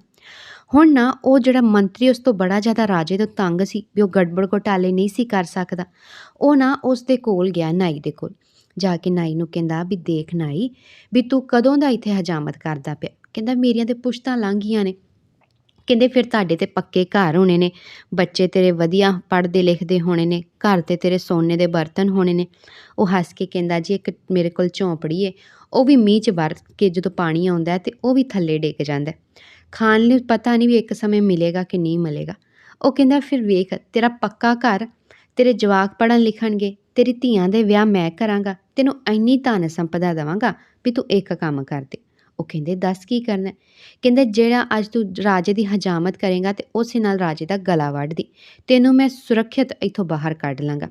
S1: ਹੁਣ ਨਾ ਉਹ ਜਿਹੜਾ ਮੰਤਰੀ ਉਸ ਤੋਂ ਬੜਾ ਜ਼ਿਆਦਾ ਰਾਜੇ ਤੋਂ ਤੰਗ ਸੀ ਵੀ ਉਹ ਗੜਬੜ ਘੋਟਾਲੇ ਨਹੀਂ ਸੀ ਕਰ ਸਕਦਾ, ਉਹ ਨਾ ਉਸ ਦੇ ਕੋਲ ਗਿਆ ਨਾਈ ਦੇ ਕੋਲ। ਜਾ ਕੇ ਨਾਈ ਨੂੰ ਕਹਿੰਦਾ ਵੀ ਦੇਖ ਨਾਈ, ਵੀ ਤੂੰ ਕਦੋਂ ਦਾ ਇੱਥੇ ਹਜਾਮਤ ਕਰਦਾ ਪਿਆ? ਕਹਿੰਦਾ ਮੇਰੀਆਂ ਤੇ ਪੁਸ਼ਤਾਂ ਲੰਘ ਨੇ। ਕਹਿੰਦੇ ਫਿਰ ਤੁਹਾਡੇ ਤੇ ਪੱਕੇ ਘਰ ਹੋਣੇ ਨੇ, ਬੱਚੇ ਤੇਰੇ ਵਧੀਆ ਪੜ੍ਹਦੇ ਲਿਖਦੇ ਹੋਣੇ ਨੇ, ਘਰ ਤੇ ਤੇਰੇ ਸੋਨੇ ਦੇ ਬਰਤਨ ਹੋਣੇ ਨੇ। ਉਹ ਹੱਸ ਕੇ ਕਹਿੰਦਾ, ਜੀ ਇੱਕ ਮੇਰੇ ਕੋਲ ਝੌਂਪੜੀ ਏ, ਉਹ ਵੀ ਮੀਂਹ 'ਚ ਵਰ ਕੇ ਜਦੋਂ ਪਾਣੀ ਆਉਂਦਾ ਹੈ ਤੇ ਉਹ ਵੀ ਥੱਲੇ ਡਿੱਗ ਜਾਂਦਾ। ਖਾਣ ਲਈ ਪਤਾ ਨਹੀਂ ਵੀ ਇੱਕ ਸਮੇਂ ਮਿਲੇਗਾ ਕਿ ਨਹੀਂ ਮਿਲੇਗਾ। ਉਹ ਕਹਿੰਦਾ, ਫਿਰ ਵੇਖ, ਤੇਰਾ ਪੱਕਾ ਘਰ, ਤੇਰੇ ਜਵਾਕ ਪੜ੍ਹਨ ਲਿਖਣਗੇ ਤੇਰੀ ਧੀਆਂ ਦੇ ਵਿਆਹ ਮੈਂ ਕਰਾਂਗਾ, ਤੈਨੂੰ ਇੰਨੀ ਧਨ ਸੰਪਦਾ ਦੇਵਾਂਗਾ ਵੀ ਤੂੰ ਇੱਕ ਕੰਮ ਕਰ ਦੇ। ਉਹ ਕਹਿੰਦੇ, ਦੱਸ ਕੀ ਕਰਨਾ? ਕਹਿੰਦੇ, ਜਿਹੜਾ ਅੱਜ ਤੂੰ ਰਾਜੇ ਦੀ ਹਜਾਮਤ ਕਰੇਗਾ ਤੇ ਉਸੇ ਨਾਲ ਰਾਜੇ ਦਾ ਗਲਾ ਵੱਢ ਦੀ ਤੈਨੂੰ ਮੈਂ ਸੁਰੱਖਿਅਤ ਇੱਥੋਂ ਬਾਹਰ ਕੱਢ ਲਾਂਗਾ।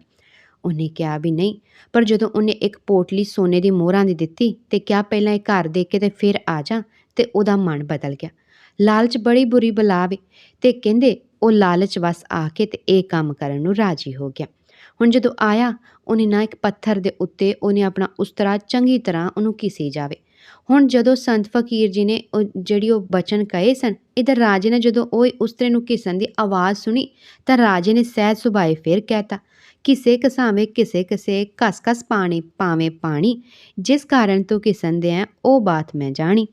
S1: ਉਹਨੇ ਕਿਹਾ ਵੀ ਨਹੀਂ, ਪਰ ਜਦੋਂ ਉਹਨੇ ਇੱਕ ਪੋਟਲੀ ਸੋਨੇ ਦੀ ਮੋਹਰਾਂ ਦੀ ਦਿੱਤੀ ਤੇ ਕਿਹਾ, ਪਹਿਲਾਂ ਇਹ ਘਰ ਦੇਖ ਕੇ ਤੇ ਫਿਰ ਆ ਜਾ, ਤੇ ਉਹਦਾ ਮਨ ਬਦਲ ਗਿਆ। ਲਾਲਚ ਬੜੀ ਬੁਰੀ ਬਲਾ ਵੇ ਤੇ ਕਹਿੰਦੇ, ਉਹ ਲਾਲਚ ਵਸ ਆ ਕੇ ਤੇ ਇਹ ਕੰਮ ਕਰਨ ਨੂੰ ਰਾਜੀ ਹੋ ਗਿਆ। ਹੁਣ ਜਦੋਂ ਆਇਆ, ਉਹਨੇ ਨਾ ਇੱਕ ਪੱਥਰ ਦੇ ਉੱਤੇ ਉਹਨੇ ਆਪਣਾ ਉਸਤਰਾ ਚੰਗੀ ਤਰ੍ਹਾਂ ਉਹਨੂੰ ਘਿਸੀ ਜਾਵੇ। ਹੁਣ ਜਦੋਂ ਸੰਤ ਫਕੀਰ ਜੀ ਨੇ ਉਹ ਜਿਹੜੀ ਉਹ ਬਚਨ ਕਹੇ ਸਨ, ਇਧਰ ਰਾਜੇ ਨੇ ਜਦੋਂ ਉਹ ਉਸਤਰੇ ਨੂੰ ਕਿਸਣ ਦੀ ਆਵਾਜ਼ ਸੁਣੀ, ਤਾਂ ਰਾਜੇ ਨੇ ਸਹਿਜ ਸੁਭਾਏ ਫਿਰ ਕਹਿਤਾ ਕਿਸੇ ਕਸਾਵੇਂ ਕਿਸੇ ਕਿਸੇ ਕਸ ਕਸ ਪਾਣੀ, ਪਾਵੇਂ ਪਾਣੀ, ਜਿਸ ਕਾਰਨ ਤੂੰ ਘਿਸਣ ਦੇ ਆ ਉਹ ਬਾਤ ਮੈਂ ਜਾਣੀ।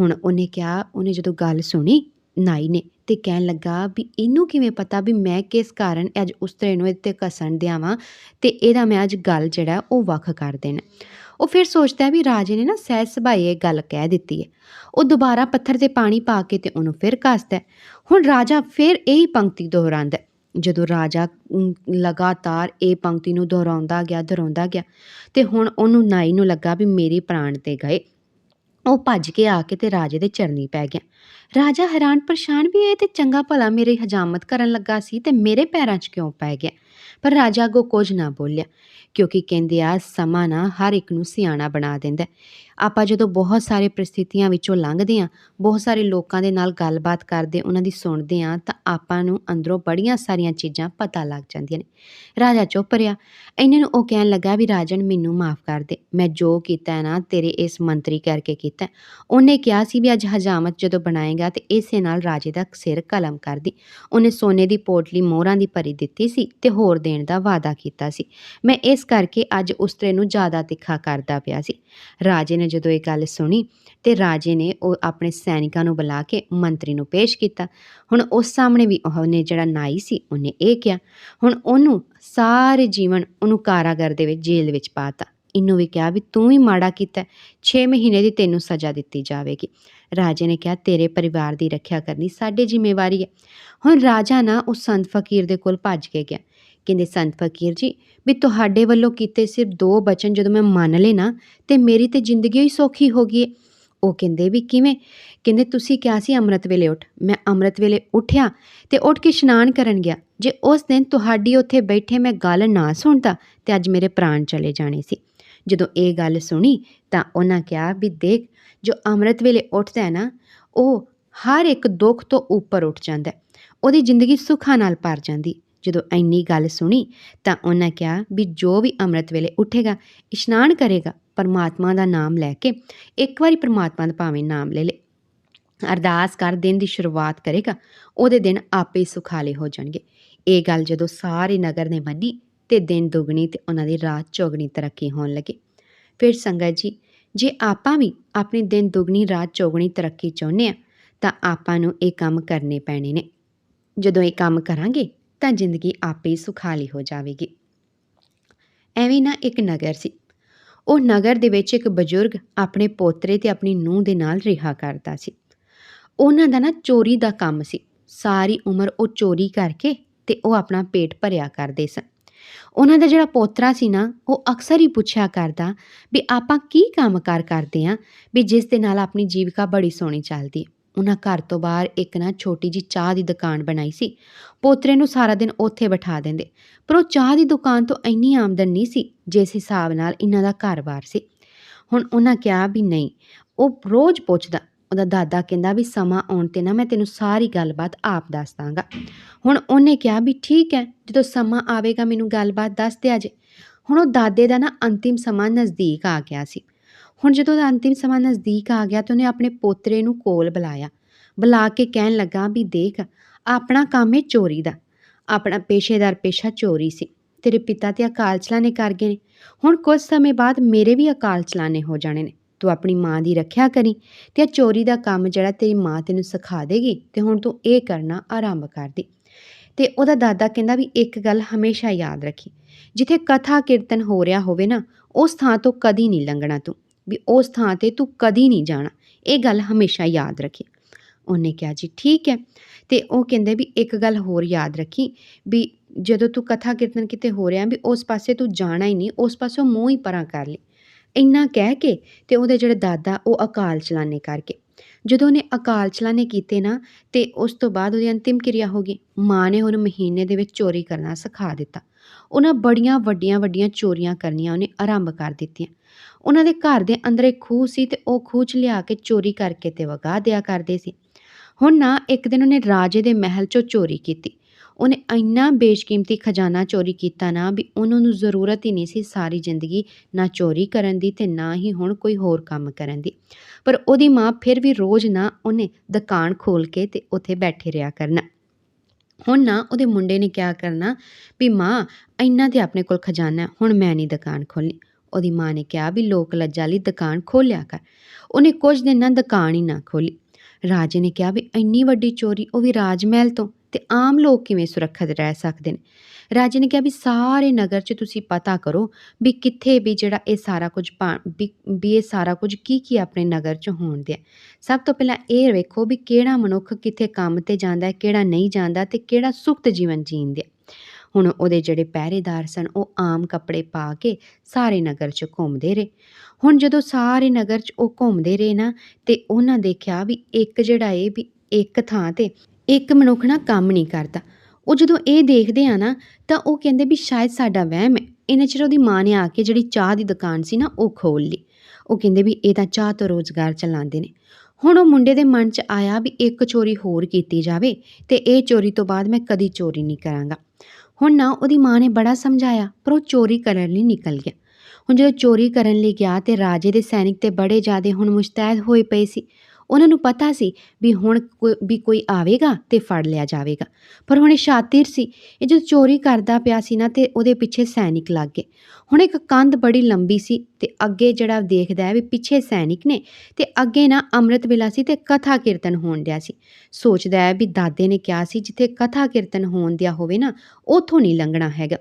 S1: ਹੁਣ ਉਹਨੇ ਕਿਹਾ, ਉਹਨੇ ਜਦੋਂ ਗੱਲ ਸੁਣੀ, ਨਾਈ ਨੇ ਅਤੇ ਕਹਿਣ ਲੱਗਾ ਵੀ ਇਹਨੂੰ ਕਿਵੇਂ ਪਤਾ ਵੀ ਮੈਂ ਕਿਸ ਕਾਰਨ ਅੱਜ ਉਸ ਤਰ੍ਹਾਂ ਨੂੰ ਇੱਥੇ ਘਸਣ ਦਿਆਵਾਂ ਅਤੇ ਇਹਦਾ ਮੈਂ ਅੱਜ ਗੱਲ ਜਿਹੜਾ ਉਹ ਵੱਖ ਕਰ ਦੇਣਾ। ਉਹ ਫਿਰ ਸੋਚਦਾ ਵੀ ਰਾਜੇ ਨੇ ਨਾ ਸਹਿਜ ਸੁਭਾਏ ਇਹ ਗੱਲ ਕਹਿ ਦਿੱਤੀ ਹੈ। ਉਹ ਦੁਬਾਰਾ ਪੱਥਰ ਤੇ ਪਾਣੀ ਪਾ ਕੇ ਤੇ ਉਹਨੂੰ ਫਿਰ ਕੱਸਦਾ ਹੁਣ ਰਾਜਾ ਫਿਰ ਇਹੀ ਪੰਕਤੀ ਦੁਹਰਾਉਂਦਾ ਜਦੋਂ ਰਾਜਾ ਲਗਾਤਾਰ ਇਹ ਪੰਕਤੀ ਨੂੰ ਦੁਹਰਾਉਂਦਾ ਗਿਆ ਦੁਹਰਾਉਂਦਾ ਗਿਆ ਤੇ ਹੁਣ ਉਹਨੂੰ ਨਾਈ ਨੂੰ ਲੱਗਾ ਵੀ ਮੇਰੇ ਪ੍ਰਾਣ ਤੇ ਗਏ। ਉਹ ਭੱਜ ਕੇ ਆ ਕੇ ਤੇ ਰਾਜੇ ਦੇ ਚਰਨੀ ਪੈ ਗਿਆ। ਰਾਜਾ ਹੈਰਾਨ ਪਰੇਸ਼ਾਨ ਵੀ ਇਹ ਤੇ ਚੰਗਾ ਭਲਾ ਮੇਰੀ ਹਜਾਮਤ ਕਰਨ ਲੱਗਾ ਸੀ ਤੇ ਮੇਰੇ ਪੈਰਾਂ 'ਚ ਕਿਉਂ ਪੈ ਗਿਆ? ਪਰ ਰਾਜਾ ਅੱਗੋਂ ਕੁਝ ਨਾ ਬੋਲਿਆ, ਕਿਉਂਕਿ ਕਹਿੰਦੇ ਆ, ਸਮਾਂ ਨਾ ਹਰ ਇੱਕ ਨੂੰ ਸਿਆਣਾ ਬਣਾ ਦਿੰਦਾ ਆਪਾਂ ਜਦੋਂ ਬਹੁਤ ਸਾਰੇ ਪ੍ਰਸਥਿਤੀਆਂ ਵਿੱਚੋਂ ਲੰਘਦੇ ਹਾਂ, ਬਹੁਤ ਸਾਰੇ ਲੋਕਾਂ ਦੇ ਨਾਲ ਗੱਲਬਾਤ ਕਰਦੇ, ਉਹਨਾਂ ਦੀ ਸੁਣਦੇ ਹਾਂ, ਤਾਂ ਆਪਾਂ ਨੂੰ ਅੰਦਰੋਂ ਬੜੀਆਂ ਸਾਰੀਆਂ ਚੀਜ਼ਾਂ ਪਤਾ ਲੱਗ ਜਾਂਦੀਆਂ ਨੇ। ਰਾਜਾ ਚੁੱਪ ਰਿਹਾ। ਇਹਨਾਂ ਨੂੰ ਉਹ ਕਹਿਣ ਲੱਗਾ ਵੀ ਰਾਜਨ ਮੈਨੂੰ ਮਾਫ ਕਰ ਦੇ। ਮੈਂ ਜੋ ਕੀਤਾ ਨਾ, ਤੇਰੇ ਇਸ ਮੰਤਰੀ ਕਰਕੇ ਕੀਤਾ। ਉਹਨੇ ਕਿਹਾ ਸੀ ਵੀ ਅੱਜ ਹਜਾਮਤ ਜਦੋਂ ਬਣਾਏਗਾ, ਤੇ ਇਸੇ ਨਾਲ ਰਾਜੇ ਦਾ ਸਿਰ ਕਲਮ ਕਰ ਦੀ। ਉਹਨੇ ਸੋਨੇ ਦੀ ਪੋਟਲੀ ਮੋਹਰਾਂ ਦੀ ਭਰੀ ਦਿੱਤੀ ਸੀ ਤੇ ਹੋਰ ਦੇਣ ਦਾ ਵਾਅਦਾ ਕੀਤਾ ਸੀ। ਮੈਂ ਇਸ ਕਰਕੇ ਅੱਜ ਉਸਤਰੇ ਨੂੰ ਜ਼ਿਆਦਾ ਤਿੱਖਾ ਕਰਦਾ ਪਿਆ ਸੀ। ਰਾਜੇ ਨੇ ਜਦੋਂ ਇਹ ਗੱਲ ਸੁਣੀ ਤੇ ਰਾਜੇ ਨੇ ਉਹ ਆਪਣੇ ਸੈਨਿਕਾਂ ਨੂੰ ਬੁਲਾ ਕੇ ਮੰਤਰੀ ਨੂੰ ਪੇਸ਼ ਕੀਤਾ। ਹੁਣ ਉਸ ਸਾਹਮਣੇ ਵੀ ਉਹਨੇ ਜਿਹੜਾ ਨਾਈ ਸੀ, ਉਹਨੇ ਇਹ ਕਿਹਾ, ਹੁਣ ਉਹਨੂੰ ਸਾਰੇ ਜੀਵਨ ਉਹਨੂੰ ਕਾਰਾਗਰ ਦੇ ਵਿੱਚ ਜੇਲ੍ਹ ਵਿੱਚ ਪਾਤਾ ਇਹਨੂੰ ਵੀ ਕਿਹਾ ਵੀ ਤੂੰ ਹੀ ਮਾੜਾ ਕੀਤਾ 6 ਮਹੀਨੇ ਦੀ ਤੈਨੂੰ ਸਜ਼ਾ ਦਿੱਤੀ ਜਾਵੇਗੀ। ਰਾਜੇ ਨੇ ਕਿਹਾ, ਤੇਰੇ ਪਰਿਵਾਰ ਦੀ ਰੱਖਿਆ ਕਰਨੀ ਸਾਡੀ ਜ਼ਿੰਮੇਵਾਰੀ ਹੈ। ਹੁਣ ਰਾਜਾ ਨਾ ਉਸ ਸੰਤ ਫਕੀਰ ਦੇ ਕੋਲ ਭੱਜ ਕੇ ਗਿਆ। ਕਹਿੰਦੇ ਸੰਤ ਫਕੀਰ ਜੀ, ਵੀ ਤੁਹਾਡੇ ਵੱਲੋਂ ਕੀਤੇ ਸਿਰਫ ਦੋ ਬਚਨ ਜਦੋਂ ਮੈਂ ਮੰਨ ਲਏ ਨਾ, ਤੇ ਮੇਰੀ ਤੇ ਜ਼ਿੰਦਗੀ ਹੀ ਸੌਖੀ ਹੋ ਗਈ ਹੈ ਉਹ ਕਹਿੰਦੇ ਵੀ ਕਿਵੇਂ? ਕਹਿੰਦੇ ਤੁਸੀਂ ਕਿਹਾ ਸੀ ਅੰਮ੍ਰਿਤ ਵੇਲੇ ਉੱਠ। ਮੈਂ ਅੰਮ੍ਰਿਤ ਵੇਲੇ ਉੱਠਿਆ ਤੇ ਉੱਠ ਕੇ ਇਸ਼ਨਾਨ ਕਰਨ ਗਿਆ। ਜੇ ਉਸ ਦਿਨ ਤੁਹਾਡੀ ਉੱਥੇ ਬੈਠੇ ਮੈਂ ਗੱਲ ਨਾ ਸੁਣਦਾ ਤੇ ਅੱਜ ਮੇਰੇ ਪ੍ਰਾਣ ਚਲੇ ਜਾਣੇ ਸੀ। ਜਦੋਂ ਇਹ ਗੱਲ ਸੁਣੀ, ਤਾਂ ਉਹਨਾਂ ਕਿਹਾ ਵੀ ਦੇਖ, ਜੋ ਅੰਮ੍ਰਿਤ ਵੇਲੇ ਉੱਠਦਾ ਹੈ ਨਾ, ਉਹ ਹਰ ਇੱਕ ਦੁੱਖ ਤੋਂ ਉੱਪਰ ਉੱਠ ਜਾਂਦਾ ਉਹਦੀ ਜ਼ਿੰਦਗੀ ਸੁੱਖਾਂ ਨਾਲ ਭਰ ਜਾਂਦੀ। ਜਦੋਂ ਇੰਨੀ ਗੱਲ ਸੁਣੀ ਤਾਂ ਉਹਨਾਂ ਕਿਹਾ ਵੀ ਜੋ ਵੀ ਅੰਮ੍ਰਿਤ ਵੇਲੇ ਉੱਠੇਗਾ, ਇਸ਼ਨਾਨ ਕਰੇਗਾ, ਪਰਮਾਤਮਾ ਦਾ ਨਾਮ ਲੈ ਕੇ ਇੱਕ ਵਾਰੀ ਪਰਮਾਤਮਾ ਦਾ ਭਾਵੇਂ ਨਾਮ ਲੈ ਲੇ। ਅਰਦਾਸ ਕਰ ਦਿਨ ਦੀ ਸ਼ੁਰੂਆਤ ਕਰੇਗਾ, ਉਹਦੇ ਦਿਨ ਆਪੇ ਸੁਖਾਲੇ ਹੋ ਜਾਣਗੇ। ਇਹ ਗੱਲ ਜਦੋਂ ਸਾਰੇ ਨਗਰ ਨੇ ਮੰਨੀ ਤੇ ਦਿਨ ਦੁਗਣੀ ਤੇ ਉਹਨਾਂ ਦੀ ਰਾਤ ਚੌਗਣੀ ਤਰੱਕੀ ਹੋਣ ਲੱਗੀ। ਫਿਰ ਸੰਗਤ ਜੀ, ਜੇ ਆਪਾਂ ਵੀ ਆਪਣੀ ਦਿਨ ਦੁਗਣੀ, ਰਾਤ ਚੌਗਣੀ ਤਰੱਕੀ ਚਾਹੁੰਦੇ ਆ ਤਾਂ ਆਪਾਂ ਨੂੰ ਇਹ ਕੰਮ ਕਰਨੇ ਪੈਣੇ ਨੇ। ਜਦੋਂ ਇਹ ਕੰਮ ਕਰਾਂਗੇ ਤਾਂ ਜ਼ਿੰਦਗੀ ਆਪੇ ਸੁਖਾਲੀ ਹੋ ਜਾਵੇਗੀ। ਐਵੇਂ ਨਾ ਇੱਕ ਨਗਰ ਸੀ। ਉਹ ਨਗਰ ਦੇ ਵਿੱਚ ਇੱਕ ਬਜ਼ੁਰਗ ਆਪਣੇ ਪੋਤਰੇ ਤੇ ਆਪਣੀ ਨੂੰਹ ਦੇ ਨਾਲ ਰਿਹਾ ਕਰਦਾ ਸੀ। ਉਹਨਾਂ ਦਾ ਨਾ ਚੋਰੀ ਦਾ ਕੰਮ ਸੀ। ਸਾਰੀ ਉਮਰ ਉਹ ਚੋਰੀ ਕਰਕੇ ਤੇ ਉਹ ਆਪਣਾ ਪੇਟ ਭਰਿਆ ਕਰਦੇ ਸਨ। ਉਹਨਾਂ ਦਾ ਜਿਹੜਾ ਪੋਤਰਾ ਸੀ ਨਾ, ਉਹ ਅਕਸਰ ਹੀ ਪੁੱਛਿਆ ਕਰਦਾ ਵੀ ਆਪਾਂ ਕੀ ਕੰਮ ਕਾਰ ਕਰਦੇ ਆਂ, ਵੀ ਜਿਸ ਦੇ ਨਾਲ ਆਪਣੀ ਜੀਵਿਕਾ ਬੜੀ ਸੋਹਣੀ ਚੱਲਦੀ ਹੈ। ਉਹਨਾਂ ਘਰ ਤੋਂ ਬਾਹਰ ਇੱਕ ਨਾ ਛੋਟੀ ਜੀ ਚਾਹ ਦੀ ਦੁਕਾਨ ਬਣਾਈ ਸੀ। ਪੋਤਰੇ ਨੂੰ ਸਾਰਾ ਦਿਨ ਉੱਥੇ ਬਿਠਾ ਦਿੰਦੇ। ਪਰ ਉਹ ਚਾਹ ਦੀ ਦੁਕਾਨ ਤੋਂ ਇੰਨੀ ਆਮਦਨ ਨਹੀਂ ਸੀ, ਜਿਸ ਹਿਸਾਬ ਨਾਲ ਇਹਨਾਂ ਦਾ ਘਰ-ਬਾਰ ਸੀ। ਹੁਣ ਉਹਨਾਂ ਕਿਹਾ ਵੀ ਨਹੀਂ, ਉਹ ਰੋਜ਼ ਪੁੱਛਦਾ, ਉਹਦਾ ਦਾਦਾ ਕਹਿੰਦਾ ਵੀ ਸਮਾਂ ਆਉਣ ਤੇ ਨਾ ਮੈਂ ਤੈਨੂੰ ਸਾਰੀ ਗੱਲਬਾਤ ਆਪ ਦੱਸ ਦਾਂਗਾ। ਹੁਣ ਉਹਨੇ ਕਿਹਾ ਵੀ ਠੀਕ ਹੈ, ਜਦੋਂ ਸਮਾਂ ਆਵੇਗਾ ਮੈਨੂੰ ਗੱਲਬਾਤ ਦੱਸ ਦਿਆ ਜੇ। ਹੁਣ ਉਹ ਦਾਦੇ ਦਾ ਨਾ ਅੰਤਿਮ ਸਮਾਂ ਨਜ਼ਦੀਕ ਆ ਗਿਆ ਸੀ। ਹੁਣ ਜਦੋਂ ਉਹਦਾ ਅੰਤਿਮ ਸਮਾਂ ਨਜ਼ਦੀਕ ਆ ਗਿਆ ਤਾਂ ਉਹਨੇ ਆਪਣੇ ਪੋਤਰੇ ਨੂੰ ਕੋਲ ਬੁਲਾਇਆ। ਬੁਲਾ ਕੇ ਕਹਿਣ ਲੱਗਾ ਵੀ ਦੇਖ, ਆਪਣਾ ਕੰਮ ਹੈ ਚੋਰੀ ਦਾ। ਆਪਣਾ ਪੇਸ਼ੇਦਾਰ ਪੇਸ਼ਾ ਚੋਰੀ ਸੀ। ਤੇਰੇ ਪਿਤਾ ਤੇ ਅਕਾਲ ਚਲਾਣੇ ਕਰ ਗਏ ਨੇ। ਹੁਣ ਕੁਝ ਸਮੇਂ ਬਾਅਦ ਮੇਰੇ ਵੀ ਅਕਾਲ ਚਲਾਣੇ ਹੋ ਜਾਣੇ ਨੇ। ਤੂੰ ਆਪਣੀ ਮਾਂ ਦੀ ਰੱਖਿਆ ਕਰੀ ਤੇ ਇਹ ਚੋਰੀ ਦਾ ਕੰਮ ਜਿਹੜਾ ਤੇਰੀ ਮਾਂ ਤੈਨੂੰ ਸਿਖਾ ਦੇਗੀ ਤੇ ਹੁਣ ਤੂੰ ਇਹ ਕਰਨਾ ਆਰੰਭ ਕਰ ਦੇ। ਤੇ ਉਹਦਾ ਦਾਦਾ ਕਹਿੰਦਾ ਵੀ ਇੱਕ ਗੱਲ ਹਮੇਸ਼ਾ ਯਾਦ ਰੱਖੀ। ਜਿੱਥੇ ਕਥਾ ਕੀਰਤਨ ਹੋ ਰਿਹਾ ਹੋਵੇ ਨਾ, ਉਸ ਥਾਂ ਤੋਂ ਕਦੀ ਨਹੀਂ ਲੰਘਣਾ ਤੂੰ। ਵੀ ਉਸ ਥਾਂ ਤੇ ਤੂੰ ਕਦੀ ਨਹੀਂ ਜਾਣਾ। ਇਹ ਗੱਲ ਹਮੇਸ਼ਾ ਯਾਦ ਰੱਖੀ। ਉਹਨੇ ਕਿਹਾ, ਜੀ, ਠੀਕ ਹੈ। ਤੇ ਉਹ ਕਹਿੰਦੇ ਵੀ ਇੱਕ ਗੱਲ ਹੋਰ ਯਾਦ ਰੱਖੀ ਵੀ ਜਦੋਂ ਤੂੰ ਕਥਾ ਕੀਰਤਨ ਕਿਤੇ ਹੋ ਰਿਹਾ ਵੀ ਉਸ ਪਾਸੇ ਤੂੰ ਜਾਣਾ ਹੀ ਨਹੀਂ, ਉਸ ਪਾਸੋਂ ਮੂੰਹ ਹੀ ਪਰਾਂ ਕਰ ਲਈ ਇੰਨਾ ਕਹਿ ਕੇ ਤੇ ਉਹਦੇ ਜਿਹੜੇ ਦਾਦਾ ਉਹ ਅਕਾਲ ਚਲਾਣੇ ਕਰਕੇ ਜਦੋਂ ਉਹਨੇ ਅਕਾਲ ਚਲਾਣੇ ਕੀਤੇ ਨਾ, ਤੇ ਉਸ ਤੋਂ ਬਾਅਦ ਉਹਦੀ ਅੰਤਿਮ ਕਿਰਿਆ ਹੋ ਗਈ। ਮਾਂ ਨੇ ਉਹਨੂੰ ਮਹੀਨੇ ਦੇ ਵਿੱਚ ਚੋਰੀ ਕਰਨਾ ਸਿਖਾ ਦਿੱਤਾ। ਉਹਨਾਂ ਬੜੀਆਂ ਵੱਡੀਆਂ ਵੱਡੀਆਂ ਚੋਰੀਆਂ ਕਰਨੀਆਂ ਉਹਨੇ ਆਰੰਭ ਕਰ ਦਿੱਤੀਆਂ। ਉਹਨਾਂ ਦੇ ਘਰ ਦੇ ਅੰਦਰ ਇੱਕ ਖੂਹ ਸੀ ਤੇ ਉਹ ਖੂਹ 'ਚ ਲਿਆ ਕੇ ਚੋਰੀ ਕਰਕੇ ਤੇ ਵਗਾ ਦਿਆ ਕਰਦੇ ਸੀ। ਹੁਣ ਨਾ ਇੱਕ ਦਿਨ ਉਹਨੇ ਰਾਜੇ ਦੇ ਮਹਿਲ 'ਚੋਂ ਚੋਰੀ ਕੀਤੀ। ਉਹਨੇ ਇੰਨਾ ਬੇਸ਼ਕੀਮਤੀ ਖਜ਼ਾਨਾ ਚੋਰੀ ਕੀਤਾ ਨਾ ਵੀ ਉਹਨਾਂ ਨੂੰ ਜ਼ਰੂਰਤ ਹੀ ਨਹੀਂ ਸੀ ਸਾਰੀ ਜ਼ਿੰਦਗੀ ਨਾ ਚੋਰੀ ਕਰਨ ਦੀ ਤੇ ਨਾ ਹੀ ਹੁਣ ਕੋਈ ਹੋਰ ਕੰਮ ਕਰਨ ਦੀ। ਪਰ ਉਹਦੀ ਮਾਂ ਫਿਰ ਵੀ ਰੋਜ਼ ਨਾ ਉਹਨੇ ਦੁਕਾਨ ਖੋਲ ਕੇ ਤੇ ਉੱਥੇ ਬੈਠੇ ਰਿਹਾ ਕਰਨਾ। ਹੁਣ ਨਾ ਉਹਦੇ ਮੁੰਡੇ ਨੇ ਕਿਆ ਕਰਨਾ ਵੀ ਮਾਂ, ਇੰਨਾ ਤੇ ਆਪਣੇ ਕੋਲ ਖਜ਼ਾਨਾ ਹੁਣ ਮੈਂ ਨਹੀਂ ਦੁਕਾਨ ਖੋਲ੍ਹਣੀ। ਉਹਦੀ ਮਾਂ ਨੇ ਕਿਹਾ ਵੀ ਲੋਕ ਲੱਜਾ ਲਈ ਦੁਕਾਨ ਖੋਲ੍ਹਿਆ ਕਰ। ਉਹਨੇ ਕੁਝ ਦਿਨਾਂ ਦੁਕਾਨ ਹੀ ਨਾ ਖੋਲ੍ਹੀ। ਰਾਜੇ ਨੇ ਕਿਹਾ ਵੀ ਇੰਨੀ ਵੱਡੀ ਚੋਰੀ ਉਹ ਵੀ ਰਾਜ ਮਹਿਲ ਤੋਂ ਤੇ ਆਮ ਲੋਕ ਕਿਵੇਂ ਸੁਰੱਖਿਅਤ ਰਹਿ ਸਕਦੇ ਨੇ? ਰਾਜੇ ਨੇ ਕਿਹਾ ਵੀ ਸਾਰੇ ਨਗਰ 'ਚ ਤੁਸੀਂ ਪਤਾ ਕਰੋ ਵੀ ਕਿੱਥੇ ਵੀ ਜਿਹੜਾ ਇਹ ਸਾਰਾ ਕੁਝ ਪਾ- ਵੀ ਇਹ ਸਾਰਾ ਕੁਝ ਕੀ ਕੀ ਆਪਣੇ ਨਗਰ 'ਚ ਹੋਣ ਦਿਆ। ਸਭ ਤੋਂ ਪਹਿਲਾਂ ਇਹ ਵੇਖੋ ਵੀ ਕਿਹੜਾ ਮਨੁੱਖ ਕਿੱਥੇ ਕੰਮ ਤੇ ਜਾਂਦਾ ਹੈ ਕਿਹੜਾ ਨਹੀਂ ਜਾਂਦਾ ਤੇ ਕਿਹੜਾ ਸੁਖਤ ਜੀਵਨ ਜੀਂਦੇ ਹੁਣ ਉਹਦੇ ਜਿਹੜੇ ਪਹਿਰੇਦਾਰ ਸਨ, ਉਹ ਆਮ ਕੱਪੜੇ ਪਾ ਕੇ ਸਾਰੇ ਨਗਰ 'ਚ ਘੁੰਮਦੇ ਰਹੇ। ਹੁਣ ਜਦੋਂ ਸਾਰੇ ਨਗਰ 'ਚ ਉਹ ਘੁੰਮਦੇ ਰਹੇ ਨਾ ਤੇ ਉਹਨਾਂ ਦੇਖਿਆ ਵੀ ਇੱਕ ਜਿਹੜਾ ਇਹ, ਵੀ ਇੱਕ ਥਾਂ ਤੇ ਇੱਕ ਮਨੁੱਖ ਨਾ ਕੰਮ ਨਹੀਂ ਕਰਦਾ। ਉਹ ਜਦੋਂ ਇਹ ਦੇਖਦੇ ਆ ਨਾ, ਤਾਂ ਉਹ ਕਹਿੰਦੇ ਵੀ ਸ਼ਾਇਦ ਸਾਡਾ ਵਹਿਮ ਹੈ। ਇੰਨੇ ਚਿਰ ਉਹਦੀ ਮਾਂ ਨੇ ਆ ਕੇ ਜਿਹੜੀ ਚਾਹ ਦੀ ਦੁਕਾਨ ਸੀ ਨਾ, ਉਹ ਖੋਲ ਲਈ। ਉਹ ਕਹਿੰਦੇ ਵੀ ਇਹ ਤਾਂ ਚਾਹ ਤੋਂ ਰੋਜ਼ਗਾਰ ਚਲਾਉਂਦੇ ਨੇ। ਹੁਣ ਉਹ ਮੁੰਡੇ ਦੇ ਮਨ 'ਚ ਆਇਆ ਵੀ ਇੱਕ ਚੋਰੀ ਹੋਰ ਕੀਤੀ ਜਾਵੇ ਤੇ ਇਹ ਚੋਰੀ ਤੋਂ ਬਾਅਦ ਮੈਂ ਕਦੀ ਚੋਰੀ ਨਹੀਂ ਕਰਾਂਗਾ। ਹੁਣ ਨਾ ਉਹਦੀ ਮਾਂ ਨੇ ਬੜਾ ਸਮਝਾਇਆ, ਪਰ ਉਹ ਚੋਰੀ ਕਰਨ ਲਈ ਨਿਕਲ ਗਿਆ। ਹੁਣ ਜਦੋਂ ਚੋਰੀ ਕਰਨ ਲਈ ਗਿਆ ਤੇ ਰਾਜੇ ਦੇ ਸੈਨਿਕ ਤੇ ਬੜੇ ਜ਼ਿਆਦੇ ਹੁਣ ਮੁਸ਼ਤੈਦ ਹੋਏ ਪਏ ਸੀ। ਉਹਨਾਂ ਨੂੰ ਪਤਾ ਸੀ ਵੀ ਹੁਣ ਕੋਈ ਵੀ ਕੋਈ ਆਵੇਗਾ ਤੇ ਫੜ ਲਿਆ ਜਾਵੇਗਾ। ਪਰ ਹੁਣ ਇਹ ਸ਼ਾਤਿਰ ਸੀ। ਇਹ ਜਦੋਂ ਚੋਰੀ ਕਰਦਾ ਪਿਆ ਸੀ ਨਾ ਤੇ ਉਹਦੇ ਪਿੱਛੇ ਸੈਨਿਕ ਲੱਗ ਗਏ। ਹੁਣ ਇੱਕ ਕੰਧ ਬੜੀ ਲੰਬੀ ਸੀ ਤੇ ਅੱਗੇ ਜਿਹੜਾ ਦੇਖਦਾ ਹੈ ਵੀ ਪਿੱਛੇ ਸੈਨਿਕ ਨੇ ਤੇ ਅੱਗੇ ਨਾ ਅੰਮ੍ਰਿਤ ਵੇਲਾ ਸੀ ਤੇ ਕਥਾ ਕੀਰਤਨ ਹੋਣ ਡਿਆ ਸੀ। ਸੋਚਦਾ ਹੈ ਵੀ ਦਾਦੇ ਨੇ ਕਿਹਾ ਸੀ ਜਿੱਥੇ ਕਥਾ ਕੀਰਤਨ ਹੋਣ ਦਿਆ ਹੋਵੇ ਨਾ, ਉਥੋਂ ਨਹੀਂ ਲੰਘਣਾ ਹੈਗਾ।